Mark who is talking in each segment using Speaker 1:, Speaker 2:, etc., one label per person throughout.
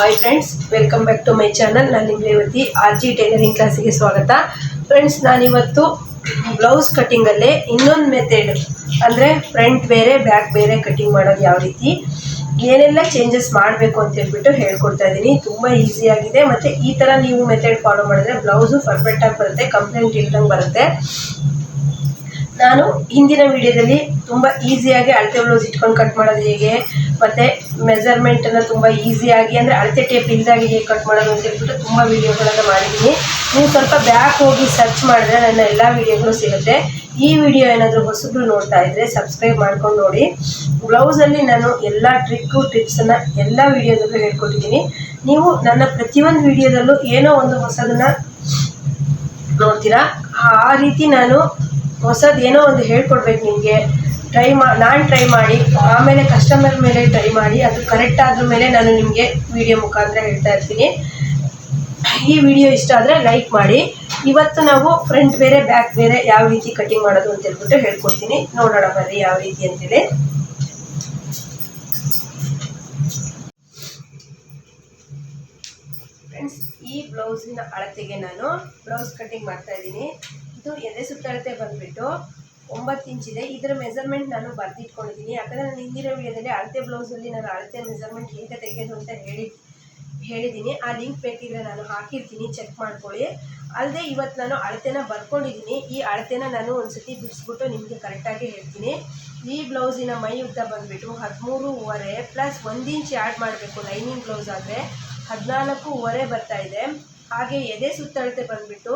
Speaker 1: Hi friends welcome back to my channel ನಾನು ನಿಮ್ಮ Revathi R G tailoring ಕ್ಲಾಸಿಗೆ ಸ್ವಾಗತ. ಫ್ರೆಂಡ್ಸ್ ನಾನಿವತ್ತು ಬ್ಲೌಸ್ ಕಟ್ಟಿಂಗಲ್ಲೇ ಇನ್ನೊಂದು ಮೆಥಡ್ ಅಂದರೆ ಫ್ರಂಟ್ ಬೇರೆ ಬ್ಯಾಕ್ ಬೇರೆ ಕಟ್ಟಿಂಗ್ ಮಾಡೋದು ಯಾವ ರೀತಿ, ಏನೆಲ್ಲ ಚೇಂಜಸ್ ಮಾಡಬೇಕು ಅಂತ ಹೇಳ್ಬಿಟ್ಟು ಹೇಳ್ಕೊಡ್ತಾ ಇದ್ದೀನಿ ತುಂಬ ಈಸಿಯಾಗಿದೆ ಮತ್ತು ಈ ಥರ ನೀವು ಮೆಥಡ್ ಫಾಲೋ ಮಾಡಿದ್ರೆ ಬ್ಲೌಸು ಪರ್ಫೆಕ್ಟಾಗಿ ಬರುತ್ತೆ ಕಂಪ್ಲೇಂಟ್ ಇಲ್ದಂಗೆ ಬರುತ್ತೆ. ನಾನು ಹಿಂದಿನ ವಿಡಿಯೋದಲ್ಲಿ ತುಂಬ ಈಸಿಯಾಗಿ ಅಳತೆ ಬ್ಲೌಸ್ ಇಟ್ಕೊಂಡು ಕಟ್ ಮಾಡೋದು ಹೇಗೆ ಮತ್ತು ತುಂಬಾ ತುಂಬ ಈಸಿಯಾಗಿ ಅಂದರೆ ಅಳತೆ ಟೇಪ್ ಇಲ್ದಾಗಿ ಹೇಗೆ ಕಟ್ ಮಾಡೋದು ಅಂತ ಹೇಳ್ಬಿಟ್ಟು ತುಂಬ ವೀಡಿಯೋಗಳನ್ನು ಮಾಡಿದ್ದೀನಿ. ನೀವು ಸ್ವಲ್ಪ ಬ್ಯಾಕ್ ಹೋಗಿ ಸರ್ಚ್ ಮಾಡಿದ್ರೆ ನನ್ನ ಎಲ್ಲ ವೀಡಿಯೋಗಳು ಸಿಗುತ್ತೆ. ಈ ವಿಡಿಯೋ ಏನಾದರೂ ಹೊಸಬ್ರು ನೋಡ್ತಾ ಇದ್ದರೆ ಸಬ್ಸ್ಕ್ರೈಬ್ ಮಾಡ್ಕೊಂಡು ನೋಡಿ. ಬ್ಲೌಸಲ್ಲಿ ನಾನು ಎಲ್ಲ ಟ್ರಿಕ್ಕು ಟಿಪ್ಸನ್ನು ಎಲ್ಲ ವಿಡಿಯೋದಲ್ಲೂ ಹೇಳ್ಕೊಟ್ಟಿದ್ದೀನಿ. ನೀವು ನನ್ನ ಪ್ರತಿಯೊಂದು ವಿಡಿಯೋದಲ್ಲೂ ಏನೋ ಒಂದು ಹೊಸದನ್ನು ನೋಡ್ತೀರಾ? ಆ ರೀತಿ ನಾನು ಹೊಸದು ಏನೋ ಒಂದು ಹೇಳ್ಕೊಡ್ಬೇಕು ನಿಮಗೆ. ಟ್ರೈ ಮಾ, ನಾನು ಟ್ರೈ ಮಾಡಿ, ಆಮೇಲೆ ಕಸ್ಟಮರ್ ಮೇಲೆ ಟ್ರೈ ಮಾಡಿ, ಅದು ಕರೆಕ್ಟ್ ಆದ ಮೇಲೆ ನಾನು ನಿಮಗೆ ವಿಡಿಯೋ ಮುಖಾಂತರ ಹೇಳ್ತಾ ಇರ್ತೀನಿ. ಈ ವಿಡಿಯೋ ಇಷ್ಟ ಆದರೆ ಲೈಕ್ ಮಾಡಿ. ಇವತ್ತು ನಾವು ಫ್ರಂಟ್ ಬೇರೆ ಬ್ಯಾಕ್ ಬೇರೆ ಯಾವ ರೀತಿ ಕಟಿಂಗ್ ಮಾಡೋದು ಅಂತ ಹೇಳ್ಬಿಟ್ಟು ಹೇಳ್ಕೊಡ್ತೀನಿ. ನೋಡೋಣ ಬರ್ರಿ ಯಾವ ರೀತಿ ಅಂತೇಳಿ. ಫ್ರೆಂಡ್ಸ್ ಈ ಬ್ಲೌಸಿನ ಅಳತೆಗೆ ನಾನು ಬ್ಲೌಸ್ ಕಟಿಂಗ್ ಮಾಡ್ತಾ ಇದ್ದೀನಿ. ಇದು ಎದೆ ಸುತ್ತಳತೆ ಬಂದ್ಬಿಟ್ಟು ಒಂಬತ್ತು ಇಂಚಿದೆ ಇದರ ಮೆಸರ್ಮೆಂಟ್ ನಾನು ಬರೆದಿಟ್ಕೊಂಡಿದ್ದೀನಿ. ಯಾಕಂದರೆ ನಾನು ಹಿಂದಿನ ವಿಡಿಯೋದಲ್ಲಿ ಅಳತೆ ಬ್ಲೌಸಲ್ಲಿ ನಾನು ಅಳತೆ ಮೆಸರ್ಮೆಂಟ್ ಹೇಗೆ ತೆಗೆಯೋದು ಅಂತ ಹೇಳಿ, ಹೇಳಿದ್ದೀನಿ. ಆ ಲಿಂಕ್ ಬೇಕಿದ್ರೆ ನಾನು ಹಾಕಿರ್ತೀನಿ. ಚೆಕ್ ಮಾಡ್ಕೊಳ್ಳಿ. ಅಲ್ಲದೆ ಇವತ್ತು ನಾನು ಅಳತೆನ ಬರ್ಕೊಂಡಿದ್ದೀನಿ. ಈ ಅಳತೆನ ನಾನು ಒಂದ್ಸತಿ ಬಿಡಿಸ್ಬಿಟ್ಟು ನಿಮಗೆ ಕರೆಕ್ಟಾಗಿ ಹೇಳ್ತೀನಿ. ಈ ಬ್ಲೌಸಿನ ಮೈ ಉದ್ದ ಬಂದುಬಿಟ್ಟು ಹದಿಮೂರುವರೆ ಪ್ಲಸ್ ಒಂದು ಇಂಚ್ ಆ್ಯಡ್ ಮಾಡಬೇಕು. ಲೈನಿಂಗ್ ಬ್ಲೌಸ್ ಆದರೆ ಹದಿನಾಲ್ಕೂವರೆ ಬರ್ತಾ ಇದೆ. ಹಾಗೆ ಎದೆ ಸುತ್ತಳತೆ ಬಂದುಬಿಟ್ಟು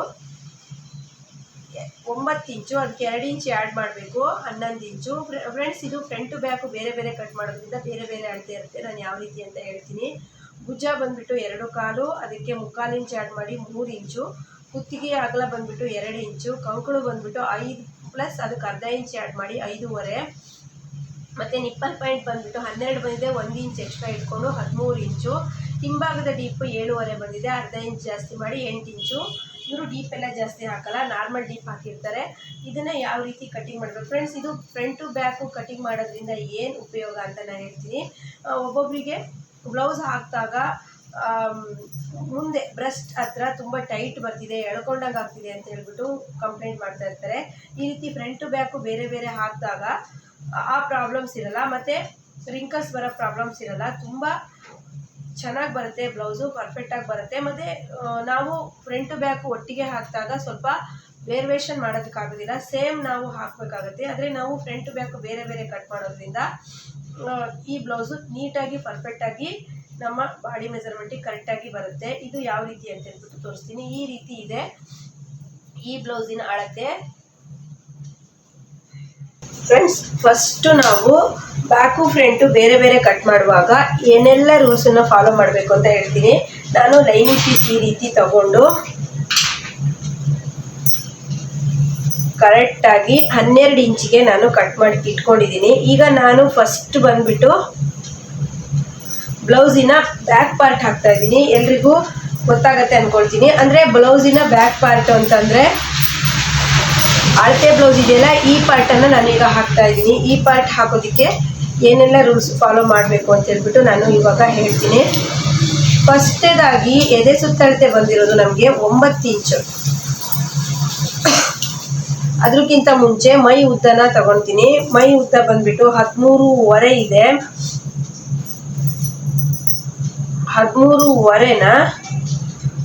Speaker 1: ಒಂಬತ್ತು ಇಂಚು, ಅದಕ್ಕೆ ಎರಡು ಇಂಚು ಆ್ಯಡ್ ಮಾಡಬೇಕು, ಹನ್ನೊಂದು ಇಂಚು. ಫ್ರೆಂಡ್ಸ್ ಇದು ಫ್ರಂಟು ಬ್ಯಾಕು ಬೇರೆ ಬೇರೆ ಕಟ್ ಮಾಡೋದ್ರಿಂದ ಬೇರೆ ಬೇರೆ ಅಳತೆ ಇರುತ್ತೆ. ನಾನು ಯಾವ ರೀತಿ ಅಂತ ಹೇಳ್ತೀನಿ. ಭುಜ ಬಂದುಬಿಟ್ಟು ಎರಡು ಕಾಲು, ಅದಕ್ಕೆ ಮುಕ್ಕಾಲು ಇಂಚು ಆ್ಯಡ್ ಮಾಡಿ ಮೂರು ಇಂಚು. ಕುತ್ತಿಗೆ ಅಗಲ ಬಂದುಬಿಟ್ಟು ಎರಡು ಇಂಚು. ಕಂಕುಳು ಬಂದುಬಿಟ್ಟು ಐದು ಪ್ಲಸ್ ಅದಕ್ಕೆ ಅರ್ಧ ಇಂಚು ಆ್ಯಡ್ ಮಾಡಿ ಐದೂವರೆ. ಮತ್ತು ನಿಪ್ಪಲ್ ಪಾಯಿಂಟ್ ಬಂದುಬಿಟ್ಟು ಹನ್ನೆರಡು ಬಂದಿದೆ, ಒಂದು ಇಂಚು ಎಕ್ಸ್ಟ್ರಾ ಇಟ್ಕೊಂಡು ಹದಿಮೂರು ಇಂಚು. ಹಿಂಭಾಗದ ಡೀಪು ಏಳುವರೆ ಬಂದಿದೆ, ಅರ್ಧ ಇಂಚು ಜಾಸ್ತಿ ಮಾಡಿ ಎಂಟು ಇಂಚು. ಇವರು ಡೀಪ್ ಎಲ್ಲ ಜಾಸ್ತಿ ಹಾಕಲ್ಲ ನಾರ್ಮಲ್ ಡೀಪ್ ಹಾಕಿರ್ತಾರೆ. ಇದನ್ನು ಯಾವ ರೀತಿ ಕಟಿಂಗ್ ಮಾಡಬೇಕು? ಫ್ರೆಂಡ್ಸ್ ಇದು ಫ್ರಂಟ್ ಟು ಬ್ಯಾಕು ಕಟಿಂಗ್ ಮಾಡೋದ್ರಿಂದ ಏನು ಉಪಯೋಗ ಅಂತ ನಾನು ಹೇಳ್ತೀನಿ. ಒಬ್ಬೊಬ್ಬರಿಗೆ ಬ್ಲೌಸ್ ಹಾಕಿದಾಗ ಮುಂದೆ ಬ್ರೆಸ್ಟ್ ಹತ್ರ ತುಂಬ ಟೈಟ್ ಬರ್ತಿದೆ, ಎಳ್ಕೊಂಡಂಗೆ ಆಗ್ತಿದೆ ಅಂತ ಹೇಳ್ಬಿಟ್ಟು ಕಂಪ್ಲೇಂಟ್ ಮಾಡ್ತಾ ಇರ್ತಾರೆ. ಈ ರೀತಿ ಫ್ರಂಟ್ ಟು ಬ್ಯಾಕು ಬೇರೆ ಬೇರೆ ಹಾಕಿದಾಗ ಆ ಪ್ರಾಬ್ಲಮ್ಸ್ ಇರಲ್ಲ. ಮತ್ತು ರಿಂಕಲ್ಸ್ ಬರೋ ಪ್ರಾಬ್ಲಮ್ಸ್ ಇರಲ್ಲ. ತುಂಬ ಚೆನ್ನಾಗಿ ಬರುತ್ತೆ, ಬ್ಲೌಸು ಪರ್ಫೆಕ್ಟಾಗಿ ಬರುತ್ತೆ. ಮತ್ತು ನಾವು ಫ್ರಂಟ್ ಬ್ಯಾಕು ಒಟ್ಟಿಗೆ ಹಾಕಿದಾಗ ಸ್ವಲ್ಪ ವೇರಿಯೇಷನ್ ಮಾಡೋದಕ್ಕಾಗೋದಿಲ್ಲ. ಸೇಮ್ ನಾವು ಹಾಕಬೇಕಾಗುತ್ತೆ. ಆದರೆ ನಾವು ಫ್ರಂಟ್ ಬ್ಯಾಕು ಬೇರೆ ಬೇರೆ ಕಟ್ ಮಾಡೋದ್ರಿಂದ ಈ ಬ್ಲೌಸು ನೀಟಾಗಿ ಪರ್ಫೆಕ್ಟಾಗಿ ನಮ್ಮ ಬಾಡಿ ಮೆಜರ್ಮೆಂಟಿಗೆ ಕರೆಕ್ಟಾಗಿ ಬರುತ್ತೆ. ಇದು ಯಾವ ರೀತಿ ಅಂತ ಹೇಳ್ಬಿಟ್ಟು ತೋರಿಸ್ತೀನಿ. ಈ ರೀತಿ ಇದೆ. ಈ ಬ್ಲೌಸಿನ ಅಳತೆ. ಫ್ರೆಂಡ್ಸ್ ಫಸ್ಟು ನಾವು ಬ್ಯಾಕು ಫ್ರಂಟು ಬೇರೆ ಬೇರೆ ಕಟ್ ಮಾಡುವಾಗ ಏನೆಲ್ಲ ರೂಲ್ಸನ್ನು ಫಾಲೋ ಮಾಡಬೇಕು ಅಂತ ಹೇಳ್ತೀನಿ. ನಾನು ಲೈನಿಂಗ್ ಪೀಸ್ ಈ ರೀತಿ ತಗೊಂಡು ಕರೆಕ್ಟಾಗಿ ಹನ್ನೆರಡು ಇಂಚಿಗೆ ನಾನು ಕಟ್ ಮಾಡಿ ಇಟ್ಕೊಂಡಿದ್ದೀನಿ. ಈಗ ನಾನು ಫಸ್ಟ್ ಬಂದ್ಬಿಟ್ಟು ಬ್ಲೌಸಿನ ಬ್ಯಾಕ್ ಪಾರ್ಟ್ ಹಾಕ್ತಾ ಇದ್ದೀನಿ. ಎಲ್ರಿಗೂ ಗೊತ್ತಾಗತ್ತೆ ಅಂದ್ಕೊಳ್ತೀನಿ ಅಂದರೆ ಬ್ಲೌಸಿನ ಬ್ಯಾಕ್ ಪಾರ್ಟ್ ಅಂತಂದರೆ ಅಳತೆ ಬ್ಲೌಸ್ ಇದೆಯಲ್ಲ, ಈ ಪಾರ್ಟನ್ನು ನಾನೀಗ ಹಾಕ್ತಾ ಇದ್ದೀನಿ. ಈ ಪಾರ್ಟ್ ಹಾಕೋದಕ್ಕೆ ಏನೆಲ್ಲ ರೂಲ್ಸ್ ಫಾಲೋ ಮಾಡಬೇಕು ಅಂತ ಹೇಳ್ಬಿಟ್ಟು ನಾನು ಇವಾಗ ಹೇಳ್ತೀನಿ. ಫಸ್ಟೇದಾಗಿ ಎದೆ ಸುತ್ತಳತೆ ಬಂದಿರೋದು ನಮಗೆ ಒಂಬತ್ತು ಇಂಚು ಅದಕ್ಕಿಂತ ಮುಂಚೆ ಮೈ ಉದ್ದನ ತಗೊಳ್ತೀನಿ ಮೈ ಉದ್ದ ಬಂದ್ಬಿಟ್ಟು ಹದಿಮೂರುವರೆ ಇದೆ. ಹದಿಮೂರುವರೆನ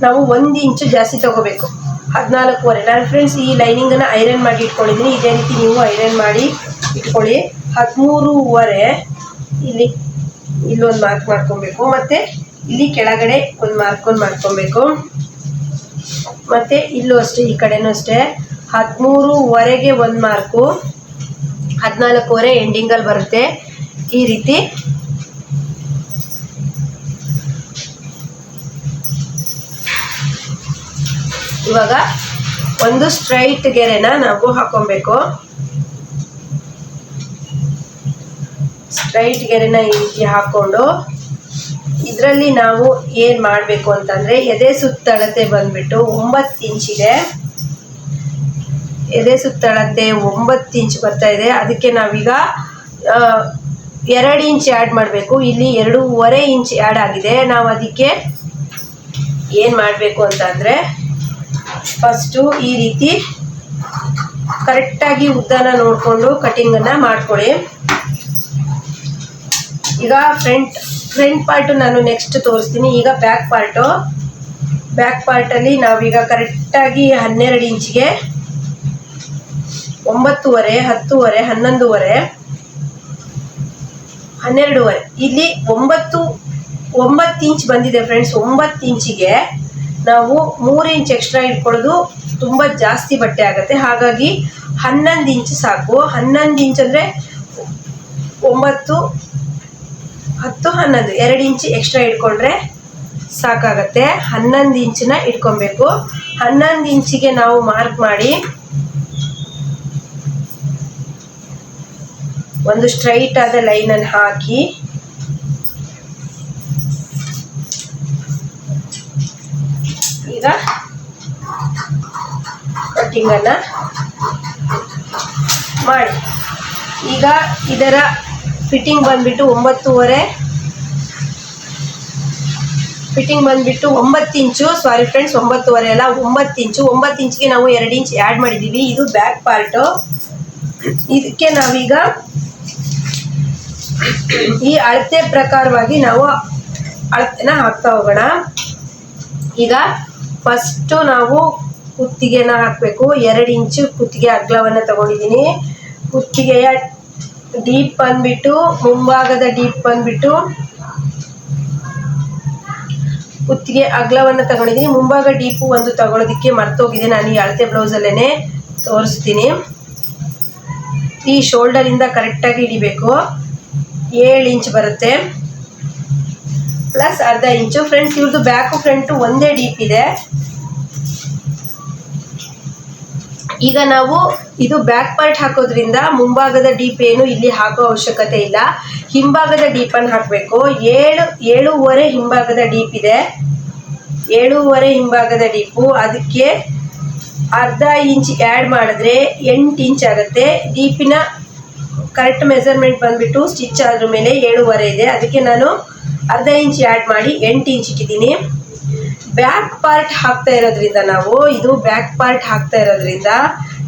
Speaker 1: ನಾವು ಒಂದು ಇಂಚು ಜಾಸ್ತಿ ತಗೋಬೇಕು. ಹದಿನಾಲ್ಕುವರೆ. ನಾನು ಫ್ರೆಂಡ್ಸ್ ಈ ಲೈನಿಂಗನ್ನು ಐರನ್ ಮಾಡಿ ಇಟ್ಕೊಂಡಿದ್ದೀನಿ. ಇದೇ ರೀತಿ ನೀವು ಐರನ್ ಮಾಡಿ ಇಟ್ಕೊಳ್ಳಿ. ಹದಿಮೂರುವರೆ, ಇಲ್ಲಿ ಇಲ್ಲೊಂದು ಮಾರ್ಕ್ ಮಾಡ್ಕೊಬೇಕು. ಮತ್ತು ಇಲ್ಲಿ ಕೆಳಗಡೆ ಒಂದು ಮಾರ್ಕೊಂದು ಮಾಡ್ಕೊಬೇಕು. ಮತ್ತು ಇಲ್ಲೂ ಅಷ್ಟೇ, ಈ ಕಡೆನೂ ಅಷ್ಟೇ. ಹದಿಮೂರುವರೆಗೆ ಒಂದು ಮಾರ್ಕು ಹದಿನಾಲ್ಕೂವರೆ ಎಂಡಿಂಗಲ್ಲಿ ಬರುತ್ತೆ. ಈ ರೀತಿ ಇವಾಗ ಒಂದು ಸ್ಟ್ರೈಟ್ ಗೆರೆನ ನಾವು ಹಾಕೊಬೇಕು. ಸ್ಟ್ರೈಟ್ ಗೆರೆನ ಈ ರೀತಿ ಹಾಕೊಂಡು ಇದರಲ್ಲಿ ನಾವು ಏನು ಮಾಡಬೇಕು ಅಂತಂದರೆ ಎದೆ ಸುತ್ತಳತೆ ಬಂದ್ಬಿಟ್ಟು ಒಂಬತ್ತು ಇಂಚಿದೆ ಎದೆ ಸುತ್ತಳತೆ ಒಂಬತ್ತು ಇಂಚ್ ಬರ್ತಾ ಇದೆ. ಅದಕ್ಕೆ ನಾವೀಗ ಎರಡು ಇಂಚ್ ಆ್ಯಡ್ ಮಾಡಬೇಕು. ಇಲ್ಲಿ ಎರಡೂವರೆ ಇಂಚ್ ಆ್ಯಡ್ ಆಗಿದೆ. ನಾವು ಅದಕ್ಕೆ ಏನು ಮಾಡಬೇಕು ಅಂತ ಅಂದರೆ ಫಸ್ಟು ಈ ರೀತಿ ಕರೆಕ್ಟಾಗಿ ಉದ್ದನ ನೋಡಿಕೊಂಡು ಕಟಿಂಗನ್ನು ಮಾಡ್ಕೊಳ್ಳಿ. ಈಗ ಫ್ರಂಟ್ ಫ್ರಂಟ್ ಪಾರ್ಟು ನಾನು ನೆಕ್ಸ್ಟ್ ತೋರಿಸ್ತೀನಿ. ಈಗ ಬ್ಯಾಕ್ ಪಾರ್ಟು ಬ್ಯಾಕ್ ಪಾರ್ಟಲ್ಲಿ ನಾವೀಗ ಕರೆಕ್ಟಾಗಿ ಹನ್ನೆರಡು ಇಂಚಿಗೆ ಒಂಬತ್ತುವರೆ, ಹತ್ತುವರೆ, ಹನ್ನೊಂದುವರೆ, ಹನ್ನೆರಡುವರೆ. ಇಲ್ಲಿ ಒಂಬತ್ತು ಒಂಬತ್ತು ಇಂಚ್ ಬಂದಿದೆ ಫ್ರೆಂಡ್ಸ್ ಒಂಬತ್ತು ಇಂಚಿಗೆ ನಾವು ಮೂರು ಇಂಚ್ ಎಕ್ಸ್ಟ್ರಾ ಇಟ್ಕೊಳ್ಳೋದು ತುಂಬ ಜಾಸ್ತಿ ಬಟ್ಟೆ ಆಗುತ್ತೆ. ಹಾಗಾಗಿ ಹನ್ನೊಂದು ಇಂಚ್ ಸಾಕು. ಹನ್ನೊಂದು ಇಂಚ್ ಅಂದರೆ ಒಂಬತ್ತು, ಹತ್ತು, ಹನ್ನೊಂದು ಎರಡು ಇಂಚ್ ಎಕ್ಸ್ಟ್ರಾ ಇಟ್ಕೊಂಡ್ರೆ ಸಾಕಾಗತ್ತೆ. ಹನ್ನೊಂದು ಇಂಚನ್ನ ಇಟ್ಕೊಬೇಕು. ಹನ್ನೊಂದು ಇಂಚಿಗೆ ನಾವು ಮಾರ್ಕ್ ಮಾಡಿ ಒಂದು ಸ್ಟ್ರೈಟ್ ಆದ ಲೈನನ್ನು ಹಾಕಿ ಈಗ ಕಟ್ಟಿಂಗನ್ನು ಮಾಡಿ. ಈಗ ಇದರ ಫಿಟ್ಟಿಂಗ್ ಬಂದ್ಬಿಟ್ಟು ಒಂಬತ್ತೂವರೆ. ಫಿಟ್ಟಿಂಗ್ ಬಂದ್ಬಿಟ್ಟು ಒಂಬತ್ತು ಇಂಚು ಸಾರಿ ಫ್ರೆಂಡ್ಸ್ ಒಂಬತ್ತುವರೆ ಅಲ್ಲ, ಒಂಬತ್ತು ಇಂಚು. ಒಂಬತ್ತು ಇಂಚಿಗೆ ನಾವು ಎರಡು ಇಂಚ್ ಆ್ಯಡ್ ಮಾಡಿದ್ದೀವಿ ಇದು ಬ್ಯಾಕ್ ಪಾರ್ಟು ಇದಕ್ಕೆ ನಾವೀಗ ಈ ಅಳತೆ ಪ್ರಕಾರವಾಗಿ ನಾವು ಅಳತೆನ ಹಾಕ್ತಾ ಹೋಗೋಣ. ಈಗ ಫಸ್ಟು ನಾವು ಕುತ್ತಿಗೆನ ಹಾಕಬೇಕು. ಎರಡು ಇಂಚು ಕುತ್ತಿಗೆ ಅಗ್ಲವನ್ನು ತಗೊಂಡಿದ್ದೀನಿ. ಕುತ್ತಿಗೆಯ ಡೀಪ್ ಬಂದ್ಬಿಟ್ಟು, ಮುಂಭಾಗದ ಡೀಪ್ ಬಂದ್ಬಿಟ್ಟು ಕುತ್ತಿಗೆ ಅಗ್ಲವನ್ನು ತಗೊಂಡಿದ್ದೀನಿ. ಮುಂಭಾಗ ಡೀಪು ಒಂದು ತಗೊಳ್ಳೋದಕ್ಕೆ ಮರ್ತೋಗಿದೆ. ನಾನು ಈ ಅಳತೆ ಬ್ಲೌಸಲ್ಲೇ ತೋರಿಸ್ತೀನಿ. ಈ ಶೋಲ್ಡರಿಂದ ಕರೆಕ್ಟಾಗಿ ಹಿಡಿಬೇಕು. ಏಳು ಇಂಚ್ ಬರುತ್ತೆ. ಪ್ಲಸ್ ಅರ್ಧ ಇಂಚು ಫ್ರೆಂಡ್ಸ್ ಇವ್ರದ್ದು ಬ್ಯಾಕು ಫ್ರಂಟು ಒಂದೇ ಡೀಪ್ ಇದೆ. ಈಗ ನಾವು ಇದು ಬ್ಯಾಕ್ ಪಾರ್ಟ್ ಹಾಕೋದ್ರಿಂದ ಮುಂಭಾಗದ ಡೀಪ್ ಏನು ಇಲ್ಲಿ ಹಾಕೋ ಅವಶ್ಯಕತೆ ಇಲ್ಲ. ಹಿಂಭಾಗದ ಡೀಪನ್ನು ಹಾಕಬೇಕು. ಏಳು, ಏಳೂವರೆ ಹಿಂಭಾಗದ ಡೀಪ್ ಇದೆ. ಏಳೂವರೆ ಹಿಂಭಾಗದ ಡೀಪು ಅದಕ್ಕೆ ಅರ್ಧ ಇಂಚ್ ಆ್ಯಡ್ ಮಾಡಿದ್ರೆ ಎಂಟು ಇಂಚ್ ಆಗುತ್ತೆ. ಡೀಪಿನ ಕರೆಕ್ಟ್ ಮೆಸರ್ಮೆಂಟ್ ಬಂದ್ಬಿಟ್ಟು ಸ್ಟಿಚ್ ಆದ್ರ ಮೇಲೆ ಏಳುವರೆ ಇದೆ. ಅದಕ್ಕೆ ನಾನು ಅರ್ಧ ಇಂಚ್ ಆ್ಯಡ್ ಮಾಡಿ ಎಂಟು ಇಂಚ್ ಇಟ್ಟಿದ್ದೀನಿ. ಬ್ಯಾಕ್ ಪಾರ್ಟ್ ಹಾಕ್ತಾ ಇರೋದ್ರಿಂದ ನಾವು, ಇದು ಬ್ಯಾಕ್ ಪಾರ್ಟ್ ಹಾಕ್ತಾ ಇರೋದ್ರಿಂದ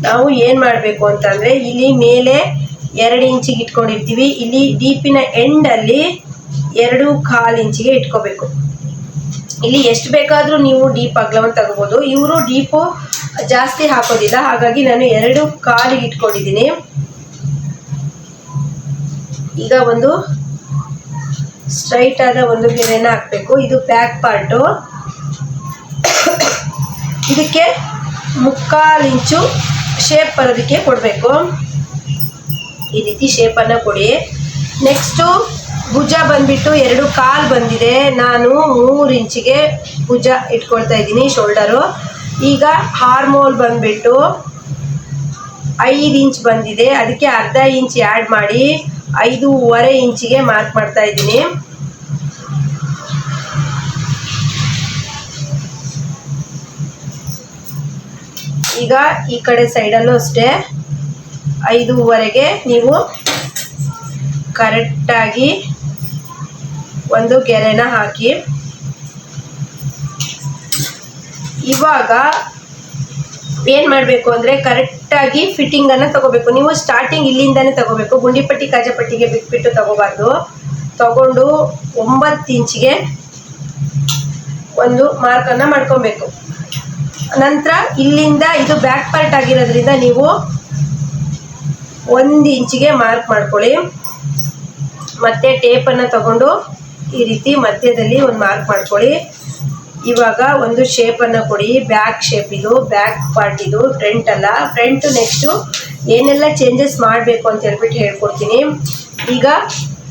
Speaker 1: ನಾವು ಏನು ಮಾಡಬೇಕು ಅಂತಂದರೆ ಇಲ್ಲಿ ಮೇಲೆ ಎರಡು ಇಂಚಿಗೆ ಇಟ್ಕೊಂಡಿರ್ತೀವಿ. ಇಲ್ಲಿ ಡೀಪಿನ ಎಂಡಲ್ಲಿ ಎರಡು ಕಾಲು ಇಂಚಿಗೆ ಇಟ್ಕೋಬೇಕು. ಇಲ್ಲಿ ಎಷ್ಟು ಬೇಕಾದರೂ ನೀವು ಡೀಪ್ ಅಗ್ಲವನ್ನು ತಗೋಬೋದು. ಇವರು ಡೀಪು ಜಾಸ್ತಿ ಹಾಕೋದಿಲ್ಲ. ಹಾಗಾಗಿ ನಾನು ಎರಡು ಕಾಲಿಗೆ ಇಟ್ಕೊಂಡಿದ್ದೀನಿ. ಈಗ ಒಂದು ಸ್ಟ್ರೈಟ್ ಆದ ಒಂದು ಗೆರೆನ ಹಾಕ್ಬೇಕು. ಇದು ಬ್ಯಾಕ್ ಪಾರ್ಟು ಇದಕ್ಕೆ ಮುಕ್ಕಾಲು ಇಂಚು ಶೇಪ್ ಬರೋದಕ್ಕೆ ಕೊಡಬೇಕು. ಈ ರೀತಿ ಶೇಪನ್ನು ಕೊಡಿ. ನೆಕ್ಸ್ಟು ಭುಜ ಬಂದ್ಬಿಟ್ಟು ಎರಡು ಕಾಲು ಬಂದಿದೆ. ನಾನು ಮೂರು ಇಂಚಿಗೆ ಭುಜ ಇಟ್ಕೊಳ್ತಾ ಇದ್ದೀನಿ ಶೋಲ್ಡರು ಈಗ ಹಾರ್ಮೋಲ್ ಬಂದ್ಬಿಟ್ಟು ಐದು ಇಂಚ್ ಬಂದಿದೆ. ಅದಕ್ಕೆ ಅರ್ಧ ಇಂಚ್ ಆ್ಯಡ್ ಮಾಡಿ. ಐದೂವರೆ ಇಂಚಿಗೆ ಮಾರ್ಕ್ ಮಾಡ್ತಾ ಇದ್ದೀನಿ. ಈಗ ಈ ಕಡೆ ಸೈಡಲ್ಲೂ ಅಷ್ಟೇ ಐದೂವರೆಗೆ ನೀವು ಕರೆಕ್ಟಾಗಿ ಒಂದು ಗೆರೆನ ಹಾಕಿ. ಇವಾಗ ಏನು ಮಾಡಬೇಕು ಅಂದರೆ ಕರೆಕ್ಟಾಗಿ ಫಿಟ್ಟಿಂಗನ್ನು ತಗೋಬೇಕು. ನೀವು ಸ್ಟಾರ್ಟಿಂಗ್ ಇಲ್ಲಿಂದನೇ ತಗೋಬೇಕು. ಗುಂಡಿಪಟ್ಟಿ, ಕಾಜಪಟ್ಟಿಗೆ ಬಿಟ್ಬಿಟ್ಟು ತಗೋಬಾರ್ದು. ತಗೊಂಡು ಒಂಬತ್ತು ಇಂಚಿಗೆ ಒಂದು ಮಾರ್ಕನ್ನು ಮಾಡ್ಕೊಬೇಕು. ನಂತರ ಇಲ್ಲಿಂದ ಇದು ಬ್ಯಾಕ್ ಪಾರ್ಟ್ ಆಗಿರೋದ್ರಿಂದ ನೀವು ಒಂದು ಇಂಚಿಗೆ ಮಾರ್ಕ್ ಮಾಡ್ಕೊಳ್ಳಿ. ಮತ್ತೆ ಟೇಪನ್ನು ತಗೊಂಡು ಈ ರೀತಿ ಮಧ್ಯದಲ್ಲಿ ಒಂದು ಮಾರ್ಕ್ ಮಾಡ್ಕೊಳ್ಳಿ. ಇವಾಗ ಒಂದು ಶೇಪನ್ನು ಕೊಡಿ. ಬ್ಯಾಕ್ ಶೇಪ್ ಇದು ಬ್ಯಾಕ್ ಪಾರ್ಟ್ ಇದು ಫ್ರಂಟ್ ಅಲ್ಲ. ಫ್ರಂಟ್ ನೆಕ್ಸ್ಟು ಏನೆಲ್ಲ ಚೇಂಜಸ್ ಮಾಡಬೇಕು ಅಂತ ಹೇಳ್ಬಿಟ್ಟು ಹೇಳ್ಕೊಡ್ತೀನಿ. ಈಗ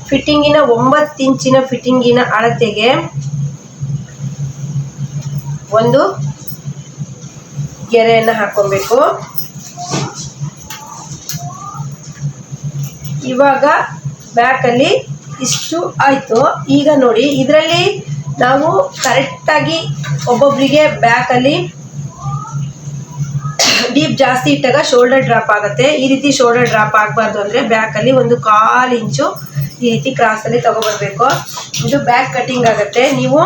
Speaker 1: ಫಿಟ್ಟಿಂಗಿನ ಒಂಬತ್ತು ಇಂಚಿನ ಫಿಟ್ಟಿಂಗಿನ ಅಳತೆಗೆ ಒಂದು ಗೆರೆಯನ್ನು ಹಾಕೊಬೇಕು ಇವಾಗ ಬ್ಯಾಕಲ್ಲಿ ಇಷ್ಟು ಆಯಿತು. ಈಗ ನೋಡಿ, ಇದರಲ್ಲಿ ನಾವು ಕರೆಕ್ಟಾಗಿ ಒಬ್ಬೊಬ್ಬರಿಗೆ ಬ್ಯಾಕಲ್ಲಿ ಡೀಪ್ ಜಾಸ್ತಿ ಇಟ್ಟಾಗ ಶೋಲ್ಡರ್ ಡ್ರಾಪ್ ಆಗುತ್ತೆ. ಈ ರೀತಿ ಶೋಲ್ಡರ್ ಡ್ರಾಪ್ ಆಗಬಾರ್ದು ಅಂದರೆ ಬ್ಯಾಕಲ್ಲಿ ಒಂದು ಕಾಲು ಇಂಚು ಈ ರೀತಿ ಕ್ರಾಸಲ್ಲಿ ತಗೊಬರ್ಬೇಕು. ಇದು ಬ್ಯಾಕ್ ಕಟಿಂಗ್ ಆಗುತ್ತೆ. ನೀವು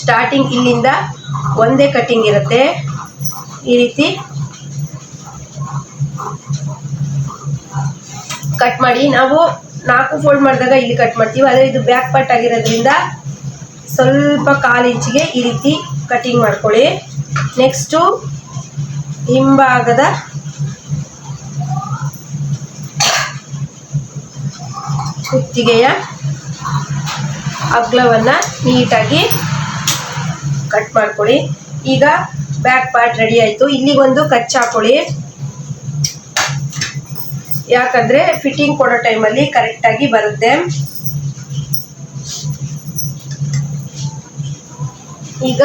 Speaker 1: ಸ್ಟಾರ್ಟಿಂಗ್ ಇಲ್ಲಿಂದ ಒಂದೇ ಕಟಿಂಗ್ ಇರುತ್ತೆ. ಈ ರೀತಿ ಕಟ್ ಮಾಡಿ. ನಾವು ನಾಲ್ಕು ಫೋಲ್ಡ್ ಮಾಡಿದಾಗ ಇಲ್ಲಿ ಕಟ್ ಮಾಡ್ತೀವಿ. ಆದರೆ ಇದು ಬ್ಯಾಕ್ ಪಾರ್ಟ್ ಆಗಿರೋದ್ರಿಂದ ಸ್ವಲ್ಪ ಕಾಲು ಇಂಚಿಗೆ ಈ ರೀತಿ ಕಟಿಂಗ್ ಮಾಡ್ಕೊಳ್ಳಿ. ನೆಕ್ಸ್ಟು ಹಿಂಭಾಗದ ಕುತ್ತಿಗೆಯ ಅಗ್ಲವನ್ನು ನೀಟಾಗಿ ಕಟ್ ಮಾಡ್ಕೊಳ್ಳಿ. ಈಗ ಬ್ಯಾಕ್ ಪಾರ್ಟ್ ರೆಡಿ ಆಯಿತು. ಇಲ್ಲಿಗೊಂದು ಕಚ್ ಹಾಕೊಳ್ಳಿ. ಯಾಕಂದರೆ ಫಿಟ್ಟಿಂಗ್ ಕೊಡೋ ಟೈಮಲ್ಲಿ ಕರೆಕ್ಟಾಗಿ ಬರುತ್ತೆ. ಈಗ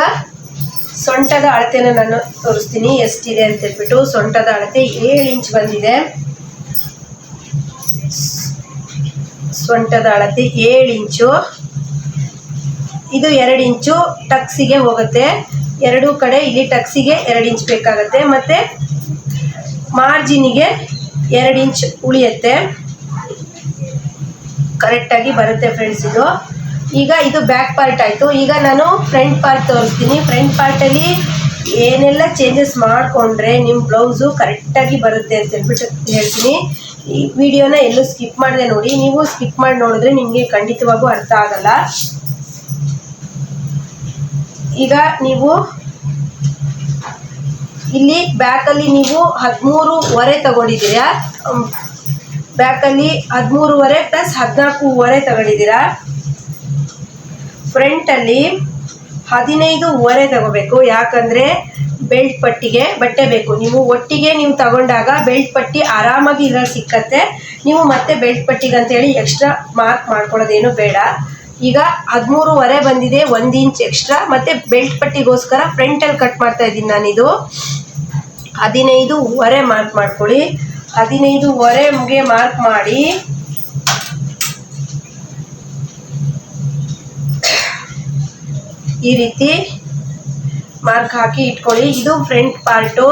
Speaker 1: ಸೊಂಟದ ಅಳತೆನ ನಾನು ತೋರಿಸ್ತೀನಿ, ಎಷ್ಟಿದೆ ಅಂತ ಹೇಳ್ಬಿಟ್ಟು. ಸೊಂಟದ ಅಳತೆ ಏಳು ಇಂಚ್ ಬಂದಿದೆ. ಸೊಂಟದ ಅಳತೆ ಏಳು ಇಂಚು. ಇದು ಎರಡು ಇಂಚು ಟಕ್ಸಿಗೆ ಹೋಗುತ್ತೆ. ಎರಡೂ ಕಡೆ ಇಲ್ಲಿ ಟಕ್ಸಿಗೆ ಎರಡು ಇಂಚ್ ಬೇಕಾಗುತ್ತೆ. ಮತ್ತು ಮಾರ್ಜಿನಿಗೆ ಎರಡು ಇಂಚ್ ಉಳಿಯುತ್ತೆ. ಕರೆಕ್ಟಾಗಿ ಬರುತ್ತೆ ಫ್ರೆಂಡ್ಸ್ ಇದು. ಈಗ ಇದು ಬ್ಯಾಕ್ ಪಾರ್ಟ್ ಆಯಿತು. ಈಗ ನಾನು ಫ್ರಂಟ್ ಪಾರ್ಟ್ ತೋರಿಸ್ತೀನಿ. ಫ್ರಂಟ್ ಪಾರ್ಟಲ್ಲಿ ಏನೆಲ್ಲ ಚೇಂಜಸ್ ಮಾಡಿಕೊಂಡ್ರೆ ನಿಮ್ಮ ಬ್ಲೌಸು ಕರೆಕ್ಟಾಗಿ ಬರುತ್ತೆ ಅಂತ ಹೇಳ್ಬಿಟ್ಟು ಹೇಳ್ತೀನಿ. ಈ ವಿಡಿಯೋನ ಎಲ್ಲೂ ಸ್ಕಿಪ್ ಮಾಡಿದೆ ನೋಡಿ. ನೀವು ಸ್ಕಿಪ್ ಮಾಡಿ ನೋಡಿದ್ರೆ ನಿಮಗೆ ಖಂಡಿತವಾಗೂ ಅರ್ಥ ಆಗಲ್ಲ. ಈಗ ನೀವು ಇಲ್ಲಿ ಬ್ಯಾಕಲ್ಲಿ ನೀವು ಹದಿಮೂರುವರೆ ತಗೊಂಡಿದ್ದೀರಾ? ಬ್ಯಾಕಲ್ಲಿ ಹದಿಮೂರುವರೆ ಪ್ಲಸ್ ಹದಿನಾಲ್ಕೂವರೆ ತಗೊಂಡಿದ್ದೀರಾ? ಫ್ರಂಟಲ್ಲಿ ಹದಿನೈದುವರೆ ತಗೋಬೇಕು. ಯಾಕಂದರೆ ಬೆಲ್ಟ್ ಪಟ್ಟಿಗೆ ಬಟ್ಟೆ ಬೇಕು. ನೀವು ಒಟ್ಟಿಗೆ ನೀವು ತಗೊಂಡಾಗ ಬೆಲ್ಟ್ ಪಟ್ಟಿ ಆರಾಮಾಗಿ ಇದ್ರಲ್ಲಿ ಸಿಕ್ಕತ್ತೆ. ನೀವು ಮತ್ತೆ ಬೆಲ್ಟ್ ಪಟ್ಟಿಗೆ ಅಂತೇಳಿ ಎಕ್ಸ್ಟ್ರಾ ಮಾರ್ಕ್ ಮಾಡ್ಕೊಳ್ಳೋದೇನು ಬೇಡ. ಈಗ ಹದಿಮೂರುವರೆ ಬಂದಿದೆ, ಒಂದು ಇಂಚ್ ಎಕ್ಸ್ಟ್ರಾ ಮತ್ತೆ ಬೆಲ್ಟ್ ಪಟ್ಟಿಗೋಸ್ಕರ ಫ್ರಂಟಲ್ಲಿ ಕಟ್ ಮಾಡ್ತಾ ಇದ್ದೀನಿ ನಾನಿದು. ಹದಿನೈದುವರೆ ಮಾರ್ಕ್ ಮಾಡ್ಕೊಳ್ಳಿ. ಹದಿನೈದುವರೆಗೆ ಮಾರ್ಕ್ ಮಾಡಿ ಈ ರೀತಿ ಮಾರ್ಕ್ ಹಾಕಿ ಇಟ್ಕೊಳ್ಳಿ. ಇದು ಫ್ರಂಟ್ ಪಾರ್ಟು